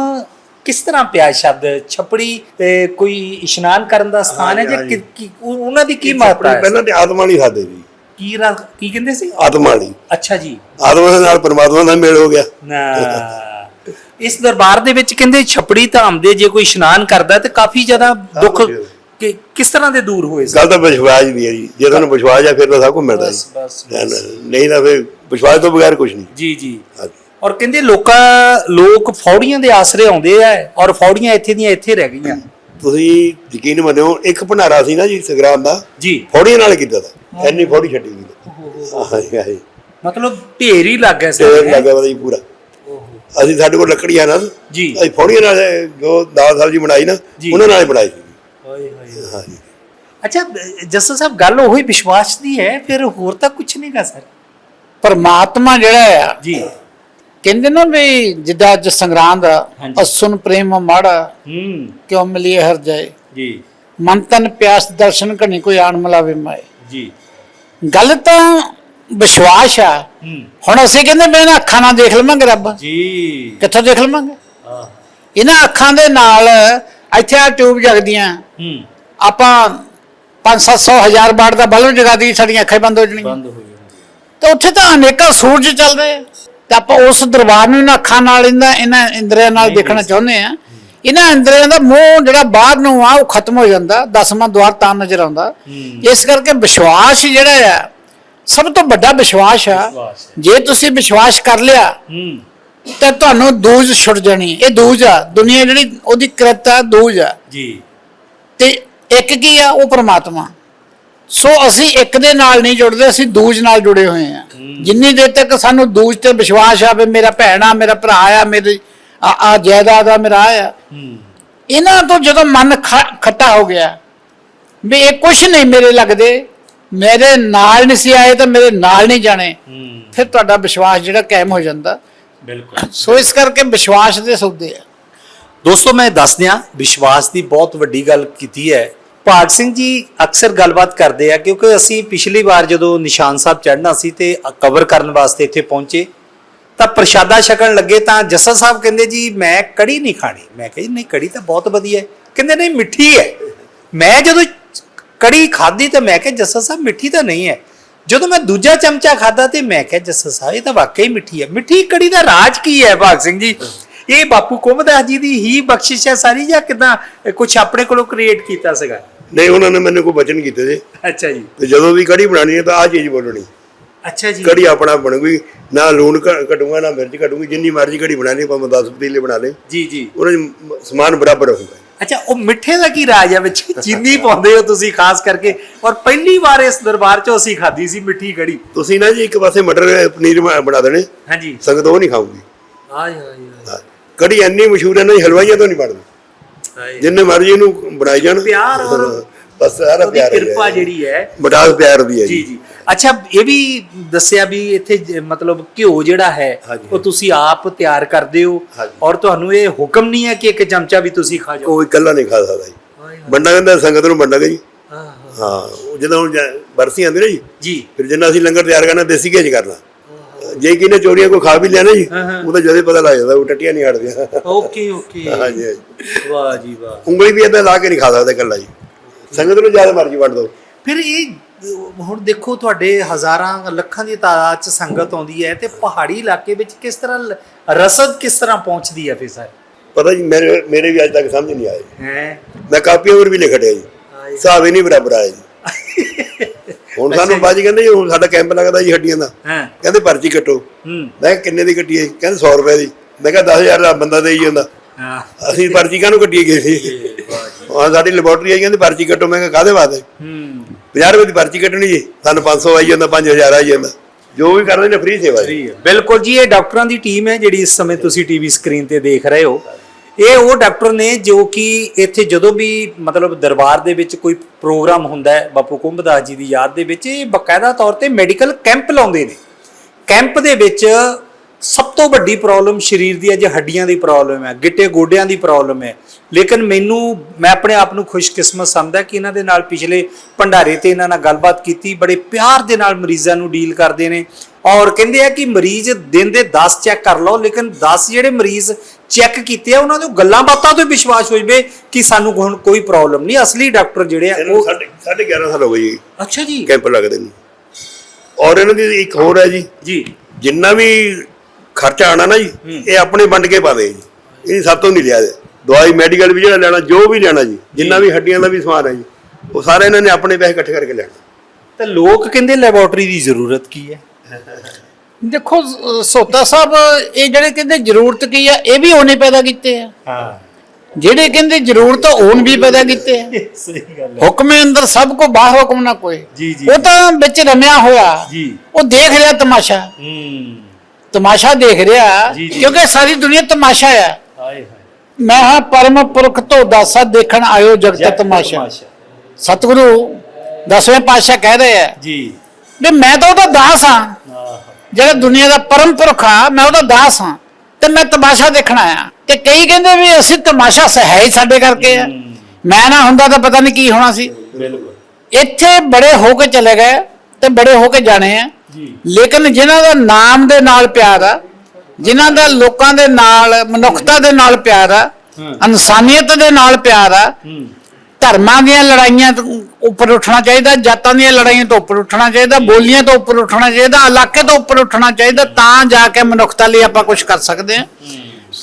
ਕਿਸ ਤਰ੍ਹਾਂ ਪਿਆ ਸ਼ਬਦ? ਛਪੜੀ ਅ, ਕੋਈ ਇਸ਼ਨਾਨ ਕਰਨ ਦਾ ਸਥਾਨ ਹੈ ਜਾਂ ਉਹਨਾਂ ਦੀ ਕੀ ਮਹੱਤਤਾ ਹੈ? ਪਹਿਲਾਂ ਤੇ ਆਤਮਾ ਨਹੀਂ ਖਾਦੇ ਜੀ। ਕੀ ਰਾ- ਕੀ ਕਹਿੰਦੇ ਸੀ? ਆਤਮਾ ਅੱਛਾ ਜੀ। ਆਤਮਾ ਦੇ ਨਾਲ ਪਰਮਾਤਮਾ ਦਾ ਮੇਲ ਹੋ ਗਿਆ। ਨਾ। ਇਸ ਦਰਬਾਰ ਦੇ ਵਿੱਚ ਕਹਿੰਦੇ ਛਪੜੀ ਧਾਮ ਦੇ ਜੇ ਕੋਈ ਇਸ਼ਨਾਨ ਕਰਦਾ ਤੇ ਕਾਫੀ ਜ਼ਿਆਦਾ ਦੁੱਖ। ਕਿ- ਕਿਸ ਤਰ੍ਹਾਂ ਦੇ ਦੂਰ ਹੋਏ ਸੀ? ਗੱਲ ਤਾਂ ਵਿਸ਼ਵਾਸ ਦੀ ਹੈ ਜੀ। ਜੇ ਤੁਹਾਨੂੰ ਵਿਸ਼ਵਾਸ ਹੈ ਫਿਰ ਤਾਂ ਸਭ ਕੁਝ ਮਿਲਦਾ ਜੀ। ਬਸ, ਨਾ, ਨਹੀਂ ਤਾਂ ਫਿਰ ਵਿਸ਼ਵਾਸ ਤੋਂ ਬਗੈਰ ਕੁਝ ਨਹੀਂ। ਜੀ ਜੀ। ਹਾਂਜੀ। ਔਰ ਕਹਿੰਦੇ ਲੋਕਾਂ ਲੋਕ ਫੌੜੀਆਂ ਦੇ ਆਸਰੇ ਆਉਂਦੇ ਆ ਔਰ ਫੌੜੀਆਂ ਇੱਥੇ ਦੀਆਂ ਇੱਥੇ ਰਹਿ ਗਈਆਂ। ਤੁਸੀਂ ਯਕੀਨ ਮੰਨਿਓ ਇੱਕ ਭੰਡਾਰਾ ਸੀ ਨਾ ਜੀ ਸੰਗਰਾਮ ਦਾ ਜੀ। ਫੌੜੀਆਂ ਨਾਲ ਕੀਤਾ ਤਾਂ। ਇੰਨੀ ਫੌੜੀ ਛੱਡੀ ਗਈ ਹਾਂਜੀ ਹਾਂਜੀ ਮਤਲਬ ਢੇਰ ਹੀ ਲੱਗ ਗਿਆ ਤੇਲ ਸੀ ਲੱਗਾ ਵਾ ਜੀ ਪੂਰਾ। ਅਸੀਂ ਸਾਡੇ ਕੋਲ ਲੱਕੜੀਆਂ ਨਾਲ ਜੀ। ਅਸੀਂ ਫੌੜੀਆਂ ਨਾਲ ਜੋ ਦਾਲ ਸਬਜ਼ੀ ਬਣਾਈ ਨਾ ਜੀ। ਉਹਨਾਂ ਨਾਲ ਹੀ ਬਣਾਈ ਸੀ। ਹਾਏ ਹਾਏ। ਹਾਂਜੀ। ਅੱਛਾ ਜੱਸਾ ਸਾਹਿਬ ਗੱਲ ਉਹੀ ਵਿਸ਼ਵਾਸ ਦੀ ਹੈ ਫਿਰ ਹੋਰ ਤਾਂ ਕੁਝ ਨਹੀਂਗਾ ਸਰ? ਪਰਮਾਤਮਾ ਜਿਹੜਾ ਆ ਜੀ। ਕਹਿੰਦੇ ਨਾ ਵੀ ਜਿੱਦਾਂ ਅੱਜ ਸੰਗਰਾਂਦ ਦਾ ਹਾਂਜੀ। ਅਸੁਨ ਪ੍ਰੇਮ ਮਾੜਾ ਹੂੰ। ਕਿਉ ਮਿਲੀਏ ਹਰ ਜਾਏ? ਜੀ। ਮਨ ਤਨ ਪਿਆਸ ਦਰਸ਼ਨ ਕਰਨੀ ਕੋਈ ਆਣ ਮਲਾਵੇ ਮਾਏ। ਜੀ। ਗੱਲ ਤਾਂ ਵਿਸ਼ਵਾਸ ਆ। ਹੂੰ। ਹੁਣ ਅਸੀਂ ਕਹਿੰਦੇ ਮੈਂ ਇਹਨਾਂ ਅੱਖਾਂ ਨਾਲ ਦੇਖ ਲਵਾਂਗੇ ਰੱਬ। ਜੀ। ਕਿੱਥੋਂ ਦੇਖ ਲਵਾਂਗੇ? ਆਹ। ਇਹਨਾਂ ਅੱਖਾਂ ਦੇ ਨਾਲ ਇੱਥੇ ਆ ਟਿਊਬ ਜਗਦੀਆਂ। ਹੂੰ। ਆਪਾਂ 5-700 ਹਜ਼ਾਰ ਵਾਟ ਦਾ ਬਲਬ ਜਗਾ ਦੀ ਸਾਡੀਆਂ ਅੱਖਾਂ ਹੀ ਬੰਦ ਹੋ ਜਾਣਗੀਆਂ। ਬੰਦ ਹੋ ਗਿਆ ਤੇ ਉੱਥੇ ਤਾਂ ਅਨੇਕਾਂ ਸੂਰਜ ਚੱਲ ਰਹੇ ਆ। ਤੇ ਆਪਾਂ ਉਸ ਦਰਬਾਰ ਨੂੰ ਇਹਨਾਂ ਅੱਖਾਂ ਨਾਲ ਇਹਨਾਂ ਇਹਨਾਂ ਇੰਦਰੀਆਂ ਨਾਲ ਦੇਖਣਾ ਦੇਖ ਚਾਹੁੰਦੇ ਆ ਇਹਨਾਂ ਇੰਦਰੀਆਂ ਦਾ ਮੂੰਹ ਜਿਹੜਾ ਬਾਹਰ ਨੂੰ ਆ ਉਹ ਖਤਮ ਹੋ ਜਾਂਦਾ ਦਸਵਾਂ ਦਵਾਰ ਤਾਂ ਨਜ਼ਰ ਆਉਂਦਾ। ਇਸ ਕਰਕੇ ਵਿਸ਼ਵਾਸ ਜਿਹੜਾ ਆ ਸਭ ਤੋਂ ਵੱਡਾ ਵਿਸ਼ਵਾਸ ਆ। ਜੇ ਤੁਸੀਂ ਵਿਸ਼ਵਾਸ ਕਰ ਲਿਆ ਤਾਂ ਤੁਹਾਨੂੰ ਦੂਜ ਛੁੱਟ ਜਾਣੀ। ਇਹ ਦੂਜ ਆ। ਦੁਨੀਆ ਜਿਹੜੀ ਉਹਦੀ ਕਿਰਤ ਦੂਜ ਆ। ਜੀ। ਤੇ ਇੱਕ ਕੀ ਆ? ਉਹ ਪ੍ਰਮਾਤਮਾ। ਸੋ ਅਸੀਂ ਇੱਕ ਦੇ ਨਾਲ ਨਹੀਂ ਜੁੜਦੇ ਅਸੀਂ ਦੂਜ ਨਾਲ ਜੁੜੇ ਹੋਏ ਆ ਜਿੰਨੀ ਦੇਰ ਤੱਕ ਸਾਨੂੰ ਦੂਜ ਤੇ ਵਿਸ਼ਵਾਸ ਆ ਵੀ ਮੇਰਾ ਭੈਣ ਆ ਮੇਰਾ ਭਰਾ ਆ ਮੇਰੀ ਆ ਜਾਇਦਾਦ ਆ ਮੇਰਾ ਆ। ਇਹਨਾਂ ਤੋਂ ਜਦੋਂ ਮਨ ਖੱਟਾ ਹੋ ਗਿਆ ਵੀ ਇਹ ਕੁਛ ਨਹੀਂ ਮੇਰੇ ਲੱਗਦੇ ਮੇਰੇ ਨਾਲ ਨਹੀਂ ਸੀ ਆਏ ਤਾਂ ਮੇਰੇ ਨਾਲ ਨਹੀਂ ਜਾਣੇ। ਫਿਰ ਤੁਹਾਡਾ ਵਿਸ਼ਵਾਸ ਜਿਹੜਾ ਕਾਇਮ ਹੋ ਜਾਂਦਾ। ਬਿਲਕੁਲ। ਸੋ ਇਸ ਕਰਕੇ ਵਿਸ਼ਵਾਸ ਦੇ ਸੌਦੇ ਆ। ਦੋਸਤੋ ਮੈਂ ਦੱਸ ਦਿਆਂ ਵਿਸ਼ਵਾਸ ਦੀ ਬਹੁਤ ਵੱਡੀ ਗੱਲ ਕੀਤੀ ਹੈ ਭਾਗ ਸਿੰਘ ਜੀ ਅਕਸਰ ਗੱਲਬਾਤ ਕਰਦੇ ਆ, ਕਿਉਂਕਿ ਅਸੀਂ ਪਿਛਲੀ ਵਾਰ ਜਦੋਂ ਨਿਸ਼ਾਨ ਸਾਹਿਬ ਚੜ੍ਹਨਾ ਸੀ ਤੇ ਕਵਰ ਕਰਨ ਵਾਸਤੇ ਇੱਥੇ ਪਹੁੰਚੇ, ਤਾਂ ਪ੍ਰਸ਼ਾਦਾ ਛਕਣ ਲੱਗੇ ਤਾਂ ਜੱਸਾ ਸਾਹਿਬ ਕਹਿੰਦੇ ਜੀ, ਮੈਂ ਕੜੀ ਨਹੀਂ ਖਾਣੀ। ਮੈਂ ਕਿਹਾ ਜੀ, ਨਹੀਂ ਕੜੀ ਤਾਂ ਬਹੁਤ ਵਧੀਆ ਹੈ। ਕਹਿੰਦੇ, ਨਹੀਂ, ਮਿੱਠੀ ਹੈ। ਮੈਂ ਜਦੋਂ ਕੜੀ ਖਾਧੀ ਤਾਂ ਮੈਂ ਕਿਹਾ, ਜੱਸਾ ਸਾਹਿਬ, ਮਿੱਠੀ ਤਾਂ ਨਹੀਂ ਹੈ। ਜਦੋਂ ਮੈਂ ਦੂਜਾ ਚਮਚਾ ਖਾਦਾ ਤੇ ਮੈਂ ਕਿਹਾ, ਜੱਸਾ ਸਾਹਿਬ, ਇਹ ਤਾਂ ਵਾਕਈ ਮਿੱਠੀ ਹੈ। ਮਿੱਠੀ ਕੜੀ ਦਾ ਰਾਜ ਕੀ ਹੈ, ਭਾਗ ਸਿੰਘ ਜੀ? ਇਹ ਬਾਪੂ ਕੁੰਭਦਾਸ ਜੀ ਦੀ ਹੀ ਬਖਸ਼ਿਸ਼ ਹੈ ਸਾਰੀ ਜਾਂ ਕਿਦਾਂ? ਕੁਝ ਆਪਣੇ ਕੋਲੋਂ ਕ੍ਰੀਏਟ ਕੀਤਾ ਸੀਗਾ? ਨਹੀਂ ਉਹਨਾਂ ਨੇ ਮੈਨੂੰ ਕੋਈ ਬਚਨ ਕੀਤੇ ਜੀ। ਅੱਛਾ ਜੀ। ਤੇ ਜਦੋਂ ਵੀ ਕੜੀ ਬਣਾਣੀ ਹੈ ਤਾਂ ਆ ਚੀਜ਼ ਬੋਲਣੀ। ਅੱਛਾ ਜੀ। ਕੜੀ ਆਪਣਾ ਬਣੂਗੀ ਨਾ ਲੂਣ ਘਟੂਗਾ ਨਾ ਮਿਰਚ ਘਟੂਗੀ ਜਿੰਨੀ ਮਰਜ਼ੀ ਕੜੀ ਬਣਾਣੀ ਭਾਵੇਂ 10 ਪਤੀਲੇ ਬਣਾ ਲੇ ਜੀ ਜੀ। ਉਹਨਾਂ ਸਮਾਨ ਬਰਾਬਰ ਹੋਊਗਾ। ਅੱਛਾ ਉਹ ਮਿੱਠੇ ਦਾ ਕੀ ਰਾਜ ਹੈ ਵਿੱਚ? ਚੀਨੀ ਪਾਉਂਦੇ ਹੋ ਤੁਸੀਂ ਖਾਸ ਕਰਕੇ। ਔਰ ਪਹਿਲੀ ਵਾਰ ਇਸ ਦਰਬਾਰ 'ਚੋਂ ਅਸੀਂ ਖਾਧੀ ਸੀ ਮਿੱਠੀ ਕੜੀ। ਤੁਸੀਂ ਨਾ ਜੀ ਇੱਕ ਪਾਸੇ ਮਟਰ ਪਨੀਰ ਬਣਾ ਦੇਣੇ। ਹਾਂਜੀ। ਸੰਗਤ ਉਹ ਨਹੀਂ ਖਾਊਗੀ। ਹਾਏ ਹਾਂ। ਕੜੀ ਇੰਨੀ ਮਸ਼ਹੂਰ ਹੈ ਨਾ ਹਲਵਾਈਆਂ ਤੋਂ ਨਹੀਂ ਬਣਦੀ। ਜਿੰਨੇ ਮਰਜ਼ੀ ਇਹਨੂੰ ਬਣਾਈ ਜਾਣ। ਪਿਆਰ। ਔਰ ਹਾਂ, ਬਸ ਸਾਰਾ ਪਿਆਰ ਹੀ ਹੈ। ਕਿਰਪਾ ਜਿਹੜੀ ਹੈ। ਮਟਾਸ ਪਿਆਰ ਦੀ ਹੈ ਜੀ ਜੀ। ਅੱਛਾ ਇਹ ਵੀ ਦੱਸਿਆ ਵੀ ਇੱਥੇ ਮਤਲਬ ਘਿਓ ਜਿਹੜਾ ਹੈ। ਉਹ ਤੁਸੀਂ ਆਪ ਤਿਆਰ ਕਰਦੇ ਹੋ। ਔਰ ਤੁਹਾਨੂੰ ਇਹ ਹੁਕਮ ਨਹੀਂ ਹੈ ਕਿ ਇੱਕ ਚਮਚਾ ਵੀ ਤੁਸੀਂ ਖਾ ਜਾਓ? ਕੋਈ ਇਕੱਲਾ ਨਹੀਂ ਖਾ ਸਕਦਾ ਜੀ। ਵੰਡਾ ਕਹਿੰਦਾ ਸੰਗਤ ਨੂੰ ਵੰਡਾਂਗੇ ਜੀ। ਹਾਂ ਉਹ ਜਦੋਂ ਬਰਸੀ ਆਉਂਦੀ ਨਾ ਜੀ ਜੀ। ਫਿਰ ਜਿੰਨਾ ਅਸੀਂ ਲੰਗਰ ਤਿਆਰ ਕਰਨਾ ਦੇਸੀ ਘੀ ਚ ਕਰਨਾ। ਜੇ ਕਿਨੇ ਚੋਰੀਆਂ ਕੋ ਖਾ ਵੀ ਲਿਆ ਨਾ ਜੀ। ਉਹ ਤਾਂ ਜਦੇ ਪਤਾ ਲੱਗ ਜਾਂਦਾ ਉਹ ਟੱਟੀਆਂ ਨਹੀਂ ਹਟਦੀਆਂ। Okay okay. ਹਾਂਜੀ ਹਾਂਜੀ ਵਾਹ ਜੀ ਵਾਹ। ਉਂਗਲੀ ਵੀ ਏਦਾਂ ਲਾ ਕੇ ਨਹੀਂ ਖਾ ਸਕਦਾ ਇਕੱਲਾ ਜੀ। ਸੰਗਤ ਨੂੰ ਜ਼ਿਆਦਾ ਮਰਜ਼ੀ ਵੰਡ ਦਿਓ। ਫਿਰ ਇਹ ਹੁਣ ਦੇਖੋ ਤੁਹਾਡੇ ਹਜ਼ਾਰਾਂ ਲੱਖਾਂ ਦੀ ਤਾਦਾਦ ਚ ਸੰਗਤ ਆਉਂਦੀ ਹੈ ਤੇ ਪਹਾੜੀ ਇਲਾਕੇ ਵਿੱਚ ਕਿਸ ਤਰ੍ਹਾਂ ਰਸਦ ਕਿਸ ਤਰ੍ਹਾਂ ਪਹੁੰਚਦੀ ਹੈ ਫਿਰ ਸਰ? ਪਤਾ ਜੀ ਮੇਰੇ ਮੇਰੇ ਵੀ ਅੱਜ ਤੱਕ ਸਮਝ ਨਹੀਂ ਆਇਆ। ਹੈ? ਮੈਂ ਕਾਪੀਆਂ ਉੱਪਰ ਵੀ ਲਿਖ ਜੀ। ਹਿਸਾਬ ਹੀ ਨਹੀਂ ਬਰਾਬਰ ਆਇਆ ਜੀ। ਹੁਣ ਸਾਨੂੰ ਬਾਜੀ ਕਹਿੰਦੇ ਜੀ ਹੁਣ ਸਾਡਾ ਕੈਂਪ ਲੱਗਦਾ ਜੀ ਹੱਡੀਆਂ ਦਾ। ਹਾਂ। ਕਹਿੰਦੇ ਪਰਚੀ ਕੱਟੋ। ਮੈਂ ਕਿਹਾ ਕਿੰਨੇ ਦੀ ਕੱਟੀ ਹੈ ਕਹਿੰਦੇ 100 ਰੁਪਏ ਦੀ। ਮੈਂ ਕਿਹਾ 10000 ਦਾ ਬੰਦਾ ਦੇਈ ਜਾਂਦਾ ਹਾਂ। ਅਸੀਂ ਪਰਚੀ ਕਾਹਨੂੰ ਕੱਟੀ ਗਏ ਸੀ ਹਾਂ ਸਾਡੀ ਲੈਬੋਰਟਰੀ ਆਈ ਕਹਿੰਦੇ ਪਰਚੀ ਕੱਟੋ। ਮੈਂ ਕਿਹਾ ਕਾਹਦੇ ਵਾਸਤੇ? ਹੂੰ। 50 ਰੁਪਏ ਦੀ ਪਰਚੀ ਕੱਟਣੀ ਜੀ। ਸਾਨੂੰ 500 ਆਈ ਜਾਂਦਾ 5000 ਆਈ ਜਾਂਦਾ। ਜੋ ਵੀ ਕਰਦੇ ਨੇ ਫ੍ਰੀ ਸੇਵਾ ਜੀ। ਬਿਲਕੁਲ ਜੀ ਇਹ ਡਾਕਟਰਾਂ ਦੀ ਟੀਮ ਹੈ ਜਿਹੜੀ ਇਸ ਸਮੇਂ ਤੁਸੀਂ ਟੀਵੀ ਸਕਰੀਨ ਤੇ ਦੇਖ ਰਹੇ ਹੋ। ਇਹ ਉਹ ਡਾਕਟਰ ਨੇ ਜੋ ਕਿ ਇੱਥੇ ਜਦੋਂ ਵੀ ਮਤਲਬ ਦਰਬਾਰ ਦੇ ਵਿੱਚ ਕੋਈ ਪ੍ਰੋਗਰਾਮ ਹੁੰਦਾ ਹੈ, ਬਾਪੂ ਕੁੰਭਦਾਸ ਜੀ ਦੀ ਯਾਦ ਦੇ ਵਿੱਚ ਇਹ ਬਕਾਇਦਾ ਤੌਰ ਤੇ ਮੈਡੀਕਲ ਕੈਂਪ ਲਾਉਂਦੇ ਨੇ। ਕੈਂਪ ਦੇ ਵਿੱਚ ਸਭ ਤੋਂ ਵੱਡੀ ਪ੍ਰੋਬਲਮ ਸਰੀਰ ਦੀ ਅਜੇ ਹੱਡੀਆਂ ਦੀ ਪ੍ਰੋਬਲਮ ਹੈ ਗਿੱਟੇ ਗੋਡਿਆਂ ਦੀ ਪ੍ਰੋਬਲਮ ਹੈ। ਲੇਕਿਨ ਮੈਨੂੰ ਮੈਂ ਆਪਣੇ ਆਪ ਨੂੰ ਖੁਸ਼ਕਿਸਮਤ ਸਮਝਦਾ ਕਿ ਇਹਨਾਂ ਦੇ ਨਾਲ ਪਿਛਲੇ ਭੰਡਾਰੇ ਤੇ ਇਹਨਾਂ ਨਾਲ ਗੱਲਬਾਤ ਕੀਤੀ ਬੜੇ ਪਿਆਰ ਦੇ ਨਾਲ ਮਰੀਜ਼ਾਂ ਨੂੰ ਡੀਲ ਕਰਦੇ ਨੇ। ਔਰ ਕਹਿੰਦੇ ਆ ਕਿ ਮਰੀਜ਼ ਦਿਨ ਦੇ 10 ਚੈੱਕ ਕਰ ਲਓ ਲੇਕਿਨ 10 ਜਿਹੜੇ ਮਰੀਜ਼ ਚੈੱਕ ਕੀਤੇ ਆ ਉਹਨਾਂ ਦੇ ਗੱਲਾਂ ਬਾਤਾਂ ਤੋਂ ਹੀ ਵਿਸ਼ਵਾਸ ਹੋ ਜਵੇ ਕਿ ਸਾਨੂੰ ਹੁਣ ਕੋਈ ਪ੍ਰੋਬਲਮ ਨਹੀਂ। ਅਸਲੀ ਡਾਕਟਰ ਜਿਹੜੇ ਆ ਉਹ ਸਾਢੇ ਸਾਢੇ 11 ਸਾਲ ਹੋ ਗਏ ਜੀ। ਅੱਛਾ ਜੀ। ਕੈਂਪ ਲੱਗਦੇ ਨੂੰ। ਔਰ ਇਹਨਾਂ ਦੀ ਇੱਕ ਹੋਰ ਹੈ ਜੀ। ਜੀ। ਜਿੰਨਾ ਵੀ ਖਰਚਾ ਆਣਾ ਨਾ ਜੀ ਇਹ ਆਪਣੇ ਵੰਡ ਕੇ ਪਾਦੇ ਜੀ। ਇਹ ਸਭ ਤੋਂ ਨਹੀਂ ਲਿਆ ਜੀ। ਦਵਾਈ ਮੈਡੀਕਲ ਵੀ ਜਿਹੜਾ ਲੈਣਾ ਜੋ ਵੀ ਲੈਣਾ ਜੀ ਜਿੰਨਾ ਵੀ ਹੱਡੀਆਂ ਦਾ ਵੀ ਸਮਾਨ ਹੈ ਜੀ ਉਹ ਸਾਰੇ ਇਹਨਾਂ ਨੇ ਆਪਣੇ ਪੈਸੇ ਇਕੱਠੇ ਕਰਕੇ ਲੈਣਾ। ਤੇ ਲੋਕ ਕਹਿੰਦੇ ਲੈਬੋਰਟਰੀ ਦੀ ਜ਼ਰੂਰਤ ਕੀ ਹੈ? ਦੇਖੋ ਸੋਤਾ ਸਾਹਿਬ ਇਹ ਜਿਹੜੇ ਕਹਿੰਦੇ ਜ਼ਰੂਰਤ ਕੀ ਆ ਇਹ ਵੀ ਉਹਨੇ ਪੈਦਾ ਕੀਤੇ ਆ। ਹਾਂ। ਜਿਹੜੇ ਕਹਿੰਦੇ ਜ਼ਰੂਰਤ ਉਹਨ ਵੀ ਪੈਦਾ ਕੀਤੇ ਆ। ਸਹੀ ਗੱਲ ਹੈ। ਹੁਕਮੇ ਅੰਦਰ ਸਭ ਕੋ ਬਾਹਰ ਹੁਕਮ ਨਾ ਕੋਈ। ਜੀ, ਜੀ, ਉਹ ਤਾਂ ਵਿੱਚ ਰਮਿਆ ਹੋਇਆ। ਜੀ। ਉਹ ਦੇਖ ਰਿਹਾ ਤਮਾਸ਼ਾ। ਹੂੰ। ਤਮਾਸ਼ਾ ਦੇਖ ਰਿਹਾ ਜੀ, ਜੀ। ਕਿਉਂਕਿ ਸਾਰੀ ਦੁਨੀਆ ਤਮਾਸ਼ਾ ਆ ਹਾਏ ਹਾਏ। ਮੈਂ ਹਾਂ ਪਰਮ ਪੁਰਖ ਤੋਂ ਦਾਸਾ ਦੇਖਣ ਆਇਓ ਜਗਤ ਤਮਾਸ਼ਾ। ਸਤਿਗੁਰੂ ਦਸਵੇਂ ਪਾਤਸ਼ਾਹ ਕਹਿ ਰਹੇ ਆ ਜੀ। ਵੀ ਮੈਂ ਤਾਂ ਉਹਦਾ ਦਾਸ ਹਾਂ। ਆਹ, ਜਿਹੜਾ ਦੁਨੀਆ ਦਾ ਪਰਮ ਪੁਰਖ ਆ ਮੈਂ ਉਹਦਾ ਦਾਸ ਹਾਂ ਤੇ ਮੈਂ ਤਮਾਸ਼ਾ ਦੇਖਣ ਆਇਆ। ਤੇ ਕਈ ਕਹਿੰਦੇ ਵੀ ਅਸੀਂ ਤਮਾਸ਼ਾ ਸਹਿ ਹੀ ਸਾਡੇ ਕਰਕੇ ਆ ਮੈਂ ਨਾ ਹੁੰਦਾ ਤਾਂ ਪਤਾ ਨਹੀਂ ਕੀ ਹੋਣਾ ਸੀ। ਬਿਲਕੁਲ। ਇੱਥੇ ਬੜੇ ਹੋ ਕੇ ਚਲੇ ਗਏ ਤੇ ਬੜੇ ਹੋ ਕੇ ਜਾਣੇ ਆ ਲੇਕਿਨ ਜਿਨ੍ਹਾਂ ਦਾ ਨਾਮ ਦੇ ਨਾਲ ਪਿਆਰ ਆ ਜਿਨ੍ਹਾਂ ਦਾ ਲੋਕਾਂ ਦੇ ਨਾਲ ਮਨੁੱਖਤਾ ਦੇ ਨਾਲ ਪਿਆਰ ਆ। ਇਨਸਾਨੀਅਤ ਦੇ ਨਾਲ ਪਿਆਰ ਆ ਧਰਮਾਂ ਦੀਆਂ ਲੜਾਈਆਂ ਤੋਂ ਉੱਪਰ ਉੱਠਣਾ ਚਾਹੀਦਾ ਜਾਤਾਂ ਦੀਆਂ ਲੜਾਈਆਂ ਤੋਂ ਉੱਪਰ ਉੱਠਣਾ ਚਾਹੀਦਾ ਬੋਲੀਆਂ ਤੋਂ ਉੱਪਰ ਉੱਠਣਾ ਚਾਹੀਦਾ ਇਲਾਕੇ ਤੋਂ ਉੱਪਰ ਉੱਠਣਾ ਚਾਹੀਦਾ ਤਾਂ ਜਾ ਕੇ ਮਨੁੱਖਤਾ ਲਈ ਆਪਾਂ ਕੁਝ ਕਰ ਸਕਦੇ ਹਾਂ।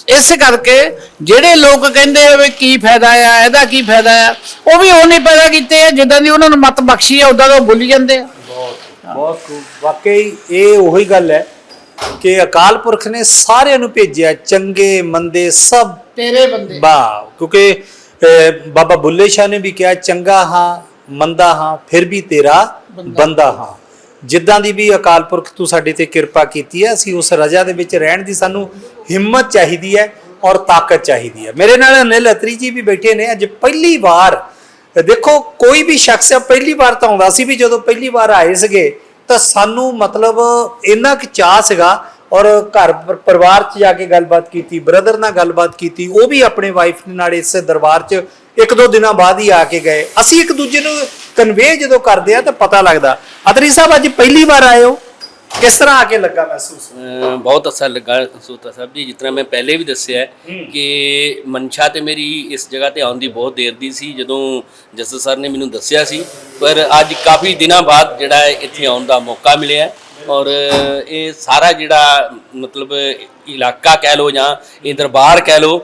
ਇਸ ਕਰਕੇ ਜਿਹੜੇ ਲੋਕ ਕਹਿੰਦੇ ਆ ਵੀ ਕੀ ਫਾਇਦਾ ਆ ਇਹਦਾ ਕੀ ਫਾਇਦਾ ਆ ਉਹ ਵੀ ਉਹ ਨਹੀਂ ਪੈਦਾ ਕੀਤੇ ਆ ਜਿੱਦਾਂ ਦੀ ਉਹਨਾਂ ਨੂੰ ਮਤ ਬਖਸ਼ੀ ਆ ਉਦਾਂ ਦਾ ਉਹ ਬੋਲੀ ਜਾਂਦੇ ਆ। ਬਹੁਤ ਵਾਕਈ ਇਹ ਉਹੀ ਗੱਲ ਹੈ ਕਿ ਅਕਾਲ ਪੁਰਖ ਨੇ ਸਾਰਿਆਂ ਨੂੰ ਭੇਜਿਆ ਚੰਗੇ ਮੰਦੇ ਸਭ। ਤੇਰੇ ਬੰਦੇ। ਬਾ ਕਿਉਂਕਿ ਬਾਬਾ ਬੁੱਲੇ ਸ਼ਾਹ ਨੇ ਵੀ ਕਿਹਾ ਚੰਗਾ ਹਾਂ ਮੰਦਾ ਹਾਂ ਫਿਰ ਵੀ ਤੇਰਾ ਬੰਦਾ ਹਾਂ। ਜਿੱਦਾਂ ਦੀ ਵੀ ਅਕਾਲ ਪੁਰਖ ਤੂੰ ਸਾਡੇ ਤੇ ਕਿਰਪਾ ਕੀਤੀ ਹੈ ਅਸੀਂ ਉਸ ਰਜਾ ਦੇ ਵਿੱਚ ਰਹਿਣ ਦੀ ਸਾਨੂੰ ਹਿੰਮਤ ਚਾਹੀਦੀ ਹੈ ਔਰ ਤਾਕਤ ਚਾਹੀਦੀ ਹੈ। ਮੇਰੇ ਨਾਲ ਅਨਿਲ ਅਤਰੀ ਜੀ ਵੀ ਬੈਠੇ ਨੇ ਅੱਜ ਪਹਿਲੀ ਵਾਰ ਦੇਖੋ, ਕੋਈ ਵੀ ਸ਼ਖਸ ਆ, ਪਹਿਲੀ ਵਾਰ ਤਾਂ ਆਉਂਦਾ ਸੀ ਵੀ ਜਦੋਂ ਪਹਿਲੀ ਵਾਰ ਆਏ ਸੀਗੇ, ਤਾਂ ਸਾਨੂੰ ਮਤਲਬ ਇੰਨਾ ਕੁ ਚਾਹ ਸੀਗਾ ਔਰ ਘਰ ਪਰਿਵਾਰ 'ਚ ਜਾ ਕੇ ਗੱਲਬਾਤ ਕੀਤੀ, ਬ੍ਰਦਰ ਨਾਲ ਗੱਲਬਾਤ ਕੀਤੀ, ਉਹ ਵੀ ਆਪਣੇ ਵਾਈਫ ਨਾਲ ਇਸ ਦਰਬਾਰ 'ਚ ਇੱਕ ਦੋ ਦਿਨਾਂ ਬਾਅਦ ਹੀ ਆ ਕੇ ਗਏ। ਅਸੀਂ ਇੱਕ ਦੂਜੇ ਨੂੰ ਕਨਵੇ ਜਦੋਂ ਕਰਦੇ ਆ ਤਾਂ ਪਤਾ ਲੱਗਦਾ। ਅਤਰੀ ਸਾਹਿਬ, ਅੱਜ ਪਹਿਲੀ ਵਾਰ ਆਏ ਹੋ? ਕਿਸ ਤਰ੍ਹਾਂ ਆ ਕੇ ਲੱਗਾ ਮਹਿਸੂਸ? ਬਹੁਤ ਅੱਛਾ ਲੱਗਾ ਸੋਤਾ ਸਾਹਿਬ ਜੀ ਜਿਸ ਤਰ੍ਹਾਂ ਮੈਂ ਪਹਿਲੇ ਵੀ ਦੱਸਿਆ ਹੈ ਕਿ ਮਨਸ਼ਾ ਤੇ ਮੇਰੀ ਇਸ ਜਗ੍ਹਾ ਤੇ ਆਉਣ ਦੀ ਬਹੁਤ ਦੇਰ ਦੀ ਸੀ ਜਦੋਂ ਜਸਟ ਸਰ ਨੇ ਮੈਨੂੰ ਦੱਸਿਆ ਸੀ। ਪਰ ਅੱਜ ਕਾਫੀ ਦਿਨਾਂ ਬਾਅਦ ਜਿਹੜਾ ਹੈ ਇੱਥੇ ਆਉਣ ਦਾ ਮੌਕਾ ਮਿਲਿਆ ਹੈ। ਔਰ ਇਹ ਸਾਰਾ ਜਿਹੜਾ ਮਤਲਬ ਇਲਾਕਾ ਕਹਿ ਲੋ ਜਾਂ ਇਹ ਦਰਬਾਰ ਕਹਿ ਲੋ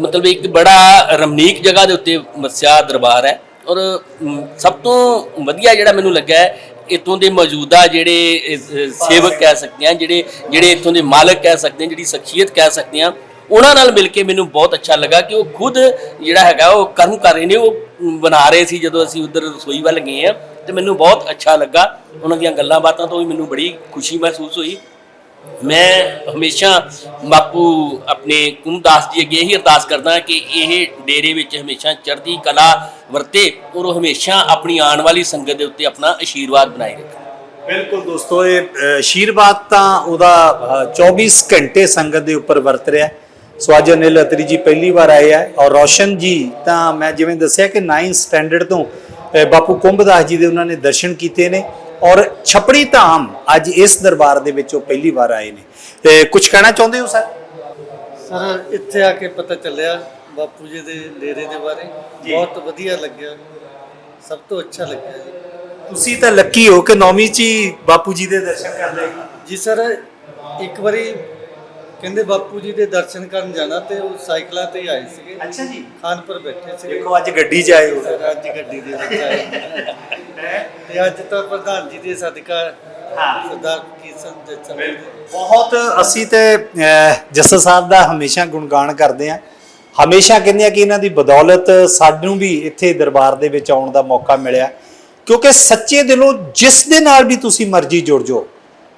ਮਤਲਬ ਇੱਕ ਬੜਾ ਰਮਣੀਕ ਜਗ੍ਹਾ ਦੇ ਉੱਤੇ ਮੱਸਿਆ ਦਰਬਾਰ ਹੈ। ਔਰ ਮ, ਸਭ ਤੋਂ ਵਧੀਆ ਜਿਹੜਾ ਮੈਨੂੰ ਲੱਗਾ ਹੈ ਇੱਥੋਂ ਦੇ ਮੌਜੂਦਾ ਜਿਹੜੇ ਸੇਵਕ ਕਹਿ ਸਕਦੇ ਆ ਜਿਹੜੇ ਜਿਹੜੇ ਇੱਥੋਂ ਦੇ ਮਾਲਕ ਕਹਿ ਸਕਦੇ ਆ ਜਿਹੜੀ ਸ਼ਖਸੀਅਤ ਕਹਿ ਸਕਦੇ ਆ ਉਹਨਾਂ ਨਾਲ ਮਿਲ ਕੇ ਮੈਨੂੰ ਬਹੁਤ ਅੱਛਾ ਲੱਗਾ ਕਿ ਉਹ ਖੁਦ ਜਿਹੜਾ ਹੈਗਾ, ਉਹ ਕਰਮ ਕਰ ਰਹੇ ਨੇ, ਉਹ ਬਣਾ ਰਹੇ ਸੀ ਜਦੋਂ ਅਸੀਂ ਉਧਰ ਰਸੋਈ ਵੱਲ ਗਏ ਆ ਤੇ ਮੈਨੂੰ ਬਹੁਤ ਅੱਛਾ ਲੱਗਾ। ਉਹਨਾਂ ਦੀਆਂ ਗੱਲਾਂ ਬਾਤਾਂ ਤੋਂ ਵੀ ਮੈਨੂੰ ਬੜੀ ਖੁਸ਼ੀ ਮਹਿਸੂਸ ਹੋਈ। ਮੈਂ ਹਮੇਸ਼ਾ ਬਾਪੂ ਆਪਣੇ ਕੁਮਦਾਸ ਜੀ ਅੱਗੇ ਇਹੀ ਅਰਦਾਸ ਕਰਦਾ ਕਿ ਇਹ ਡੇਰੇ ਵਿੱਚ ਹਮੇਸ਼ਾ ਚੜ੍ਹਦੀ ਕਲਾ ਵਰਤੇ ਔਰ ਉਹ ਹਮੇਸ਼ਾ ਆਪਣੀ ਆਉਣ ਵਾਲੀ ਸੰਗਤ ਦੇ ਉੱਤੇ ਆਪਣਾ ਆਸ਼ੀਰਵਾਦ ਬਣਾਈ ਰੱਖੇ ਬਿਲਕੁਲ ਦੋਸਤੋ ਇਹ ਅ, ਆਸ਼ੀਰਵਾਦ ਤਾਂ ਉਹਦਾ ਅ, 24 ਘੰਟੇ ਸੰਗਤ ਦੇ ਉੱਪਰ ਵਰਤ ਰਿਹਾ ਹੈ। ਸੋ ਅੱਜ ਅਨਿਲ ਅਤਰੀ ਜੀ ਪਹਿਲੀ ਵਾਰ ਆਏ ਆ ਔਰ ਰੋਸ਼ਨ ਜੀ ਤਾਂ ਮੈਂ ਜਿਵੇਂ ਦੱਸਿਆ ਕਿ 9 ਸਟੈਂਡਰਡ ਤੋਂ ਬਾਪੂ ਕੁੰਭਦਾਸ ਜੀ ਦੇ ਉਹਨਾਂ ਨੇ ਦਰਸ਼ਨ ਕੀਤੇ ਨੇ ਔਰ ਛਪੜੀ ਧਾਮ ਅੱਜ ਇਸ ਦਰਬਾਰ ਦੇ ਵਿੱਚ ਉਹ ਪਹਿਲੀ ਵਾਰ ਆਏ ਨੇ। ਤੇ ਕੁਝ ਕਹਿਣਾ ਚਾਹੁੰਦੇ ਹੋ ਸਰ? ਸਰ ਇੱਥੇ ਆ ਕੇ ਪਤਾ ਚੱਲਿਆ ਬਾਪੂ ਜੀ ਦੇ ਡੇਰੇ ਦੇ ਬਾਰੇ। ਬਹੁਤ ਵਧੀਆ ਲੱਗਿਆ। ਸਭ ਤੋਂ ਅੱਛਾ ਲੱਗਿਆ ਜੀ। ਤੁਸੀਂ ਤਾਂ ਲੱਕੀ ਹੋ ਕਿ ਨੌਵੀਂ ਚ ਹੀ ਬਾਪੂ ਜੀ ਦੇ ਦਰਸ਼ਨ ਕਰ ਲਏ ਜੀ ਸਰ ਇੱਕ ਵਾਰੀ ਕਹਿੰਦੇ ਬਾਪੂ ਜੀ ਦੇ ਦਰਸ਼ਨ ਕਰਨ ਜਾਣਾ ਤੇ ਉਹ ਸਾਈਕਲਾਂ ਤੇ ਹੀ ਆਏ ਸੀਗੇ। ਅੱਛਾ ਜੀ। ਖਾਨਪੁਰ ਬੈਠੇ ਸੀਗੇ। ਦੇਖੋ ਅੱਜ ਗੱਡੀ 'ਚ ਆਏ ਹੋ। ਅੱਜ ਗੱਡੀ ਦੇ ਵਿੱਚ ਆਏ। ਤੇ ਅੱਜ ਤਾਂ ਪ੍ਰਧਾਨ ਜੀ ਦੇ ਸਦਕਾ ਹਾਂ। ਸਰਦਾਰ ਬਹੁਤ ਅਸੀਂ ਤੇ ਜੱਸਾ ਸਾਹਿਬ ਦਾ ਹਮੇਸ਼ਾ ਗੁਣਗਾਨ ਕਰਦੇ ਆ ਹਮੇਸ਼ਾ ਕਹਿੰਦੇ ਆ ਕਿ ਇਹਨਾਂ ਦੀ ਬਦੌਲਤ ਸਾਨੂੰ ਵੀ ਇੱਥੇ ਦਰਬਾਰ ਦੇ ਵਿੱਚ ਆਉਣ ਦਾ ਮੌਕਾ ਮਿਲਿਆ। ਕਿਉਂਕਿ ਸੱਚੇ ਦਿਲੋਂ ਜਿਸ ਦੇ ਨਾਲ ਵੀ ਤੁਸੀਂ ਮਰਜ਼ੀ ਜੁੜ ਜਾਓ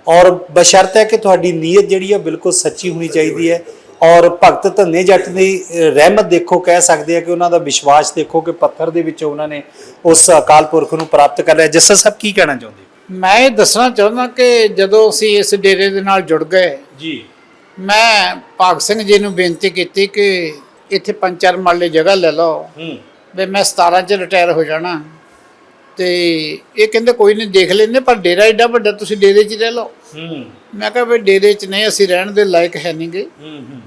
ਔਰ ਬਸ਼ਰਤ ਹੈ ਕਿ ਤੁਹਾਡੀ ਨੀਅਤ ਜਿਹੜੀ ਹੈ ਬਿਲਕੁਲ ਸੱਚੀ ਹੋਣੀ ਚਾਹੀਦੀ ਹੈ। ਔਰ ਭਗਤ ਧੰਨੇ ਜੱਟ ਦੀ ਰਹਿਮਤ ਦੇਖੋ ਕਹਿ ਸਕਦੇ ਆ ਕਿ ਉਹਨਾਂ ਦਾ ਵਿਸ਼ਵਾਸ ਦੇਖੋ ਕਿ ਪੱਥਰ ਦੇ ਵਿੱਚੋਂ ਉਹਨਾਂ ਨੇ ਉਸ ਅਕਾਲ ਪੁਰਖ ਨੂੰ ਪ੍ਰਾਪਤ ਕਰ ਲਿਆ। ਜੱਸਾ ਸਾਹਿਬ ਕੀ ਕਹਿਣਾ ਚਾਹੁੰਦੇ ਮੈਂ ਇਹ ਦੱਸਣਾ ਚਾਹੁੰਦਾ ਕਿ ਜਦੋਂ ਅਸੀਂ ਇਸ ਡੇਰੇ ਦੇ ਨਾਲ ਜੁੜ ਗਏ ਜੀ। ਮੈਂ ਭਾਗ ਸਿੰਘ ਜੀ ਨੂੰ ਬੇਨਤੀ ਕੀਤੀ ਕਿ ਇੱਥੇ ਪੰਜ ਚਾਰ ਮਰਲੇ ਜਗ੍ਹਾ ਲੈ ਲਓ। ਹੂੰ। ਵੀ ਮੈਂ 17 ਚ ਰਿਟਾਇਰ ਹੋ ਜਾਣਾ। ਤੇ ਇਹ ਕਹਿੰਦੇ ਕੋਈ ਨਹੀਂ ਦੇਖ ਲੈਂਦੇ ਪਰ ਡੇਰਾ ਏਡਾ ਵੱਡਾ ਤੁਸੀਂ ਡੇਰੇ 'ਚ ਹੀ ਰਹਿ ਲਓ। ਹੂੰ। ਮੈਂ ਕਿਹਾ ਵੀ ਡੇਰੇ 'ਚ ਨਹੀਂ ਅਸੀਂ ਰਹਿਣ ਦੇ ਲਾਇਕ ਹੈ ਨਹੀਂਗੇ ਹੂੰ ਹੂੰ।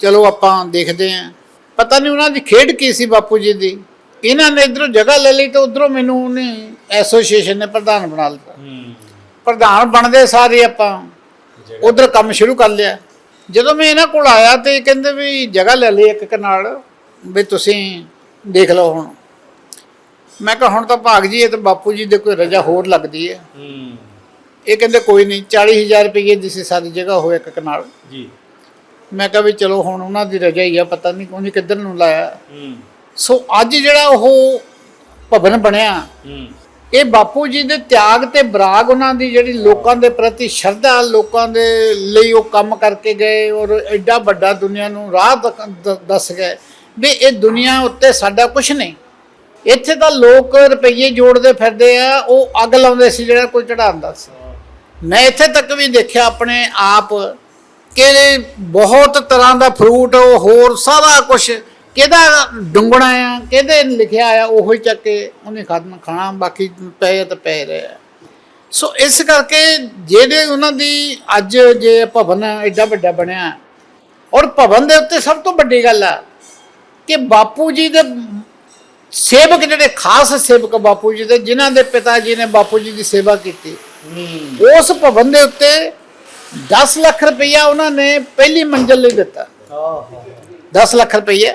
ਚਲੋ ਆਪਾਂ ਦੇਖਦੇ ਆਂ। ਪਤਾ ਨਹੀਂ ਉਹਨਾਂ ਦੀ ਖੇਡ ਕੀ ਸੀ ਬਾਪੂ ਜੀ ਦੀ। ਇਹਨਾਂ ਨੇ ਇਧਰੋਂ ਜਗ੍ਹਾ ਲੈ ਲਈ ਤੇ ਉਧਰੋਂ ਮੈਨੂੰ ਉਹਨੇ ਐਸੋਸੀਏਸ਼ਨ ਨੇ ਪ੍ਰਧਾਨ ਬਣਾ ਲਿਆ। ਹੂੰ। ਪ੍ਰਧਾਨ ਬਣਦੇ ਸਾਰੇ ਆਪਾਂ। ਉਧਰ ਕੰਮ ਸ਼ੁਰੂ ਕਰ ਲਿਆ। ਜਦੋਂ ਮੈਂ ਇਹਨਾਂ ਕੋਲ ਆਇਆ ਤੇ ਇਹ ਕਹਿੰਦੇ ਵੀ ਜਗ੍ਹਾ ਲੈ ਲਈ ਇੱਕ ਕਨਾਲ ਵੀ ਤੁਸੀਂ ਦੇਖ ਲਓ ਹੁਣ। ਮੈਂ ਕਿਹਾ ਹੁਣ ਤਾਂ ਭਾਗ ਜੀ ਇਹ ਤਾਂ ਬਾਪੂ ਜੀ ਦੇ ਕੋਈ ਰਜਾ ਹੋਰ ਲੱਗਦੀ ਹੈ। ਹੂੰ ਇਹ ਕਹਿੰਦੇ ਕੋਈ ਨਹੀਂ 40000 ਰੁਪਏ ਦੀ ਸੀ ਸਾਰੀ ਜਗ੍ਹਾ ਹੋਏ ਇੱਕ ਕਨਾਲ। ਜੀ। ਮੈਂ ਕਿਹਾ ਵੀ ਚਲੋ ਹੁਣ ਉਹਨਾਂ ਦੀ ਰਜਾ ਹੀ ਆ ਪਤਾ ਨਹੀਂ ਉਹਨੇ ਕਿੱਧਰ ਨੂੰ ਲਾਇਆ। ਹੂੰ। ਸੋ ਅੱਜ ਜਿਹੜਾ ਉਹ ਭਵਨ ਬਣਿਆ ਹੂੰ। ਇਹ ਬਾਪੂ ਜੀ ਦੇ ਤਿਆਗ ਤੇ ਬਰਾਗ ਉਹਨਾਂ ਦੀ ਜਿਹੜੀ ਲੋਕਾਂ ਦੇ ਪ੍ਰਤੀ ਸ਼ਰਧਾ ਲੋਕਾਂ ਦੇ ਲਈ ਉਹ ਕੰਮ ਕਰਕੇ ਗਏ ਔਰ ਐਡਾ ਵੱਡਾ ਦੁਨੀਆ ਨੂੰ ਰਾਹ ਦੱਸ ਗਏ। ਵੀ ਇਹ ਦੁਨੀਆ ਉੱਤੇ ਸਾਡਾ ਕੁਝ ਨਹੀਂ। ਇੱਥੇ ਤਾਂ ਲੋਕ ਰੁਪਈਏ ਜੋੜਦੇ ਫਿਰਦੇ ਆ, ਉਹ ਅੱਗ ਲਾਉਂਦੇ ਸੀ ਜਿਹੜਾ ਕੋਈ ਚੜਾਉਂਦਾ ਸੀ। ਮੈਂ ਇੱਥੇ ਤੱਕ ਵੀ ਦੇਖਿਆ ਆਪਣੇ ਆਪ ਕਿ ਬਹੁਤ ਤਰ੍ਹਾਂ ਦਾ ਫਰੂਟ ਹੋਰ ਸਾਰਾ ਕੁਝ ਕਿਹਦਾ ਡੁੰਗਣਾ ਆ, ਕਿਹਦੇ ਲਿਖਿਆ ਆ, ਉਹੀ ਚੱਕ ਕੇ ਉਹਨੇ ਖਾਣਾ ਖਾਣਾ, ਬਾਕੀ ਪਏ ਤਾਂ ਪਏ ਰਹੇ ਆ। ਸੋ ਇਸ ਕਰਕੇ ਜਿਹੜੇ ਉਹਨਾਂ ਦੀ ਅੱਜ ਜੇ ਭਵਨ ਐਡਾ ਵੱਡਾ ਬਣਿਆ, ਔਰ ਭਵਨ ਦੇ ਉੱਤੇ ਸਭ ਤੋਂ ਵੱਡੀ ਗੱਲ ਆ ਕਿ ਬਾਪੂ ਜੀ ਦੇ ਸੇਵਕ ਜਿਹੜੇ ਖਾਸ ਸੇਵਕ ਬਾਪੂ ਜੀ ਦੇ ਜਿਨ੍ਹਾਂ ਦੇ ਪਿਤਾ ਜੀ ਨੇ ਬਾਪੂ ਜੀ ਦੀ ਸੇਵਾ ਕੀਤੀ। ਉਸ ਭਵਨ ਦੇ ਉੱਤੇ 10 ਲੱਖ ਰੁਪਈਆ ਉਹਨਾਂ ਨੇ ਪਹਿਲੀ ਮੰਜ਼ਲ ਲਈ ਦਿੱਤਾ। 10 ਲੱਖ ਰੁਪਈਆ।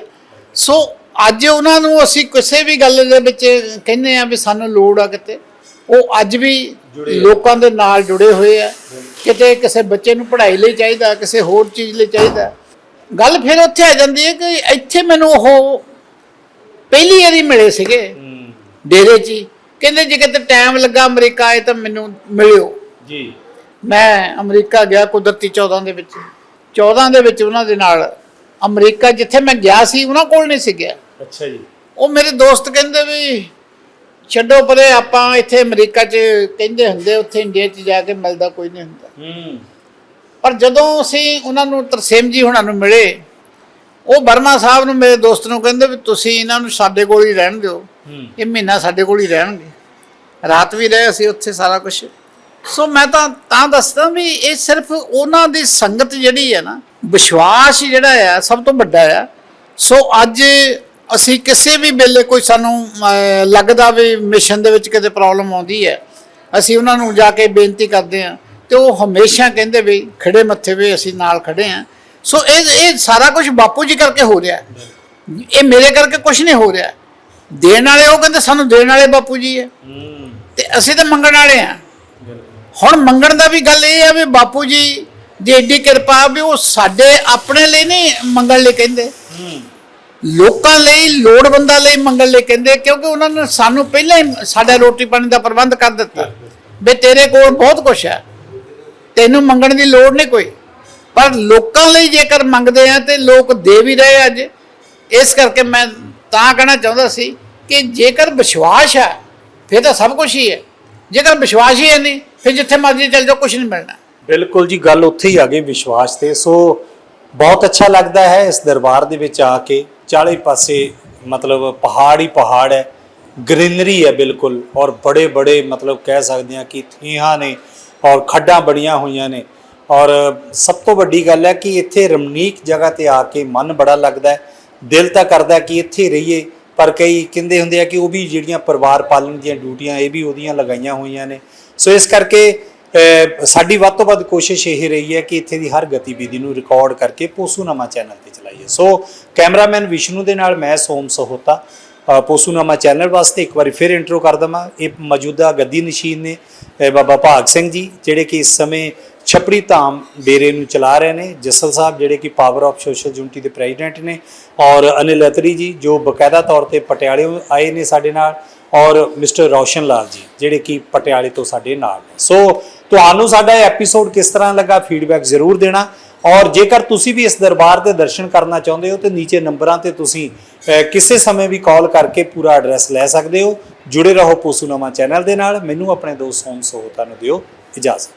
ਸੋ ਅੱਜ ਉਹਨਾਂ ਨੂੰ ਅਸੀਂ ਕਿਸੇ ਵੀ ਗੱਲ ਦੇ ਵਿੱਚ ਕਹਿੰਦੇ ਆ ਵੀ ਸਾਨੂੰ ਲੋੜ ਆ ਕਿਤੇ। ਉਹ ਅੱਜ ਵੀ ਲੋਕਾਂ ਦੇ ਨਾਲ ਜੁੜੇ ਹੋਏ ਆ। ਕਿਤੇ ਕਿਸੇ ਬੱਚੇ ਨੂੰ ਪੜ੍ਹਾਈ ਲਈ ਚਾਹੀਦਾ ਕਿਸੇ ਹੋਰ ਚੀਜ਼ ਲਈ ਚਾਹੀਦਾ। ਗੱਲ ਫਿਰ ਉੱਥੇ ਆ ਜਾਂਦੀ ਹੈ ਕਿ ਇੱਥੇ ਮੈਨੂੰ ਉਹ ਪਹਿਲੀ ਵਾਰੀ ਮਿਲੇ ਸੀਗੇ। ਡੇਰੇ 'ਚ। ਕਹਿੰਦੇ ਜੇ ਕਿਤੇ ਟਾਈਮ ਲੱਗਾ ਅਮਰੀਕਾ ਆਏ ਤਾਂ ਮੈਨੂੰ ਮਿਲਿਓ। ਜੀ। ਮੈਂ ਅਮਰੀਕਾ ਗਿਆ ਕੁਦਰਤੀ 14 ਦੇ ਵਿੱਚ। 14 ਦੇ ਵਿੱਚ ਉਹਨਾਂ ਦੇ ਨਾਲ ਅਮਰੀਕਾ ਜਿੱਥੇ ਮੈਂ ਗਿਆ ਸੀ ਉਹਨਾਂ ਕੋਲ ਨਹੀਂ ਸੀ ਗਿਆ। ਅੱਛਾ ਜੀ। ਉਹ ਮੇਰੇ ਦੋਸਤ ਕਹਿੰਦੇ ਵੀ ਛੱਡੋ ਪਰੇ ਆਪਾਂ ਇੱਥੇ ਅਮਰੀਕਾ 'ਚ ਕਹਿੰਦੇ ਹੁੰਦੇ ਉੱਥੇ ਇੰਡੀਆ 'ਚ ਜਾ ਕੇ ਮਿਲਦਾ ਕੋਈ ਨਹੀਂ ਹੁੰਦਾ। ਹੂੰ। ਪਰ ਜਦੋਂ ਅਸੀਂ ਉਹਨਾਂ ਨੂੰ ਤਰਸੇਮ ਜੀ ਹੁਣਾਂ ਨੂੰ ਮਿਲੇ ਉਹ ਬਰਮਾ ਸਾਹਿਬ ਨੂੰ ਮੇਰੇ ਦੋਸਤ ਨੂੰ ਕਹਿੰਦੇ ਵੀ ਤੁਸੀਂ ਇਹਨਾਂ ਨੂੰ ਸਾਡੇ ਕੋਲ ਹੀ ਰਹਿਣ ਦਿਓ। ਹੂੰ। ਇਹ ਮਹੀਨਾ ਸਾਡੇ ਕੋਲ ਹੀ ਰਹਿਣਗੇ। ਰਾਤ ਵੀ ਰਹੇ ਅਸੀਂ ਉੱਥੇ ਸਾਰਾ ਕੁਝ ਸੋ ਮੈਂ ਤਾਂ ਤਾਂ ਦੱਸਦਾ ਵੀ ਇਹ ਸਿਰਫ ਉਹਨਾਂ ਦੀ ਸੰਗਤ ਜਿਹੜੀ ਹੈ ਨਾ ਵਿਸ਼ਵਾਸ ਜਿਹੜਾ ਆ ਸਭ ਤੋਂ ਵੱਡਾ ਆ। ਸੋ ਅੱਜ ਅਸੀਂ ਕਿਸੇ ਵੀ ਵੇਲੇ ਕੋਈ ਸਾਨੂੰ ਲੱਗਦਾ ਵੀ ਮਿਸ਼ਨ ਦੇ ਵਿੱਚ ਕਿਤੇ ਪ੍ਰੋਬਲਮ ਆਉਂਦੀ ਹੈ ਅਸੀਂ ਉਹਨਾਂ ਨੂੰ ਜਾ ਕੇ ਬੇਨਤੀ ਕਰਦੇ ਹਾਂ। ਤੇ ਉਹ ਹਮੇਸ਼ਾ ਕਹਿੰਦੇ ਵੀ ਖੜੇ ਮੱਥੇ ਵੀ ਅਸੀਂ ਨਾਲ ਖੜੇ ਹਾਂ। ਸੋ ਇਹ ਇਹ ਸਾਰਾ ਕੁਝ ਬਾਪੂ ਜੀ ਕਰਕੇ ਹੋ ਰਿਹਾ ਇਹ ਮੇਰੇ ਕਰਕੇ ਕੁਝ ਨਹੀਂ ਹੋ ਰਿਹਾ। ਦੇਣ ਵਾਲੇ ਉਹ ਕਹਿੰਦੇ ਸਾਨੂੰ ਦੇਣ ਵਾਲੇ ਬਾਪੂ ਜੀ ਹੈ। ਹੂੰ ਤੇ ਅਸੀਂ ਤਾਂ ਮੰਗਣ ਵਾਲੇ ਆ ਹੁਣ ਮੰਗਣ ਦਾ ਵੀ ਗੱਲ ਇਹ ਆ ਵੀ ਬਾਪੂ ਜੀ ਦੀ ਏਡੀ ਕਿਰਪਾ ਵੀ ਉਹ ਸਾਡੇ ਆਪਣੇ ਲਈ ਨਹੀਂ ਮੰਗਣ ਲਈ ਕਹਿੰਦੇ। ਲੋਕਾਂ ਲਈ, ਲੋੜਵੰਦਾਂ ਲਈ ਮੰਗਣ ਲਈ ਕਹਿੰਦੇ ਕਿਉਂਕਿ ਉਹਨਾਂ ਨੇ ਸਾਨੂੰ ਪਹਿਲਾਂ ਹੀ ਸਾਡਾ ਰੋਟੀ ਪਾਣੀ ਦਾ ਪ੍ਰਬੰਧ ਕਰ ਦਿੱਤਾ। ਵੀ ਤੇਰੇ ਕੋਲ ਬਹੁਤ ਕੁਝ ਹੈ। ਤੈਨੂੰ ਮੰਗਣ ਦੀ ਲੋੜ ਨਹੀਂ ਕੋਈ। ਪਰ ਲੋਕਾਂ ਲਈ ਜੇਕਰ ਮੰਗਦੇ ਆ ਤੇ ਲੋਕ ਦੇ ਵੀ ਰਹੇ ਅੱਜ, ਇਸ ਕਰਕੇ ਮੈਂ ਤਾਂ ਕਹਿਣਾ ਚਾਹੁੰਦਾ ਸੀ ਕਿ ਜੇਕਰ ਵਿਸ਼ਵਾਸ ਹੈ, ਫਿਰ ਤਾਂ ਸਭ ਕੁਝ ਹੀ ਹੈ। ਜੇਕਰ ਵਿਸ਼ਵਾਸ ਹੀ ਹੈ ਨਹੀਂ, ਫਿਰ ਜਿੱਥੇ ਮਰਜ਼ੀ ਚੱਲ ਜਾਓ ਕੁਝ ਨਹੀਂ ਮਿਲਣਾ। ਬਿਲਕੁਲ ਜੀ, ਗੱਲ ਉੱਥੇ ਹੀ ਆ ਗਈ ਵਿਸ਼ਵਾਸ ਤੇ। ਸੋ ਬਹੁਤ ਅੱਛਾ ਲੱਗਦਾ ਹੈ ਇਸ ਦਰਬਾਰ ਦੇ ਵਿੱਚ ਆ ਕੇ। ਚਾਲੇ ਪਾਸੇ ਮਤਲਬ ਪਹਾੜ ਹੀ ਪਹਾੜ ਹੈ, ਗ੍ਰੀਨਰੀ ਹੈ ਬਿਲਕੁਲ। ਔਰ ਬੜੇ ਬੜੇ ਮਤਲਬ ਕਹਿ ਸਕਦੇ ਹਾਂ ਕਿ ਥੀਹਾਂ ਨੇ ਔਰ ਖੱਡਾਂ ਬੜੀਆਂ ਹੋਈਆਂ ਨੇ। ਔਰ ਸਭ ਤੋਂ ਵੱਡੀ ਗੱਲ ਹੈ ਕਿ ਇੱਥੇ ਰਮਨੀਕ ਜਗ੍ਹਾ ਤੇ ਆ ਕੇ ਮਨ ਬੜਾ ਲੱਗਦਾ ਹੈ, ਦਿਲ ਤਾਂ ਕਰਦਾ ਕਿ ਇੱਥੇ ਰਹੀਏ, ਪਰ ਕਈ ਕਹਿੰਦੇ ਹੁੰਦੇ ਆ ਕਿ ਉਹ ਵੀ ਜਿਹੜੀਆਂ ਪਰਿਵਾਰ ਪਾਲਣ ਦੀਆਂ ਡਿਊਟੀਆਂ, ਇਹ ਵੀ ਉਹਦੀਆਂ ਲਗਾਈਆਂ ਹੋਈਆਂ ਨੇ। ਸੋ ਇਸ ਕਰਕੇ ਸਾਡੀ ਵੱਧ ਤੋਂ ਵੱਧ ਕੋਸ਼ਿਸ਼ ਇਹ ਰਹੀ ਹੈ ਕਿ ਇੱਥੇ ਦੀ ਹਰ ਗਤੀਵਿਧੀ ਨੂੰ ਰਿਕਾਰਡ ਕਰਕੇ ਪੋਸੂਨਾਮਾ ਚੈਨਲ ਤੇ ਚਲਾਈਏ। ਸੋ ਕੈਮਰਾਮੈਨ ਵਿਸ਼ਨੂੰ ਦੇ ਨਾਲ ਮੈਂ ਸੋਮ ਸਹੋਤਾ। ਪੋਸੂਨਾਮਾ ਚੈਨਲ ਵਾਸਤੇ ਇੱਕ ਵਾਰੀ ਫਿਰ ਇੰਟਰੋ ਕਰ ਦਵਾਂ। ਇਹ ਮੌਜੂਦਾ ਗੱਦੀ ਨਸ਼ੀਨ ਨੇ ਬਾਬਾ ਭਾਗ ਸਿੰਘ ਜੀ, ਜਿਹੜੇ ਕਿ ਇਸ ਸਮੇਂ ਛਪੜੀ ਧਾਮ ਡੇਰੇ ਨੂੰ ਚਲਾ ਰਹੇ ਨੇ। ਜਸਲ ਸਾਹਿਬ ਜਿਹੜੇ ਕਿ ਪਾਵਰ ਆਫ ਸੋਸ਼ਲ ਯੂਨਿਟੀ ਦੇ ਪ੍ਰੈਜ਼ੀਡੈਂਟ ਨੇ ਔਰ ਅਨਿਲ ਅਤਰੀ ਜੀ ਜੋ ਬਕਾਇਦਾ ਤੌਰ ਤੇ ਪਟਿਆਲੇ ਆਏ ਨੇ ਸਾਡੇ ਨਾਲ ਔਰ ਮਿਸਟਰ ਰੌਸ਼ਨ ਲਾਲ ਜੀ ਜਿਹੜੇ ਕਿ ਪਟਿਆਲੇ ਤੋਂ ਸਾਡੇ ਨਾਲ ਨੇ। ਸੋ ਤੁਹਾਨੂੰ ਸਾਡਾ ਇਹ ਐਪੀਸੋਡ ਕਿਸ ਤਰ੍ਹਾਂ ਲੱਗਾ ਫੀਡਬੈਕ ਜ਼ਰੂਰ ਦੇਣਾ ਔਰ ਜੇਕਰ ਤੁਸੀਂ ਵੀ ਇਸ ਦਰਬਾਰ ਦੇ ਦਰਸ਼ਨ ਕਰਨਾ ਚਾਹੁੰਦੇ ਹੋ ਤੇ ਨੀਚੇ ਨੰਬਰਾਂ ਤੇ ਤੁਸੀਂ ਕਿਸੇ ਸਮੇਂ ਵੀ ਕਾਲ ਕਰਕੇ ਪੂਰਾ ਐਡਰੈਸ ਲੈ ਸਕਦੇ ਹੋ। ਜੁੜੇ ਰਹੋ ਪੋਸੂਨਾਮਾ ਚੈਨਲ ਦੇ ਨਾਲ। ਮੈਨੂੰ ਆਪਣੇ ਦੋਸਤ ਸੋਮ ਸੋਹਤਾ ਨੂੰ ਦਿਓ ਇਜਾਜ਼ਤ।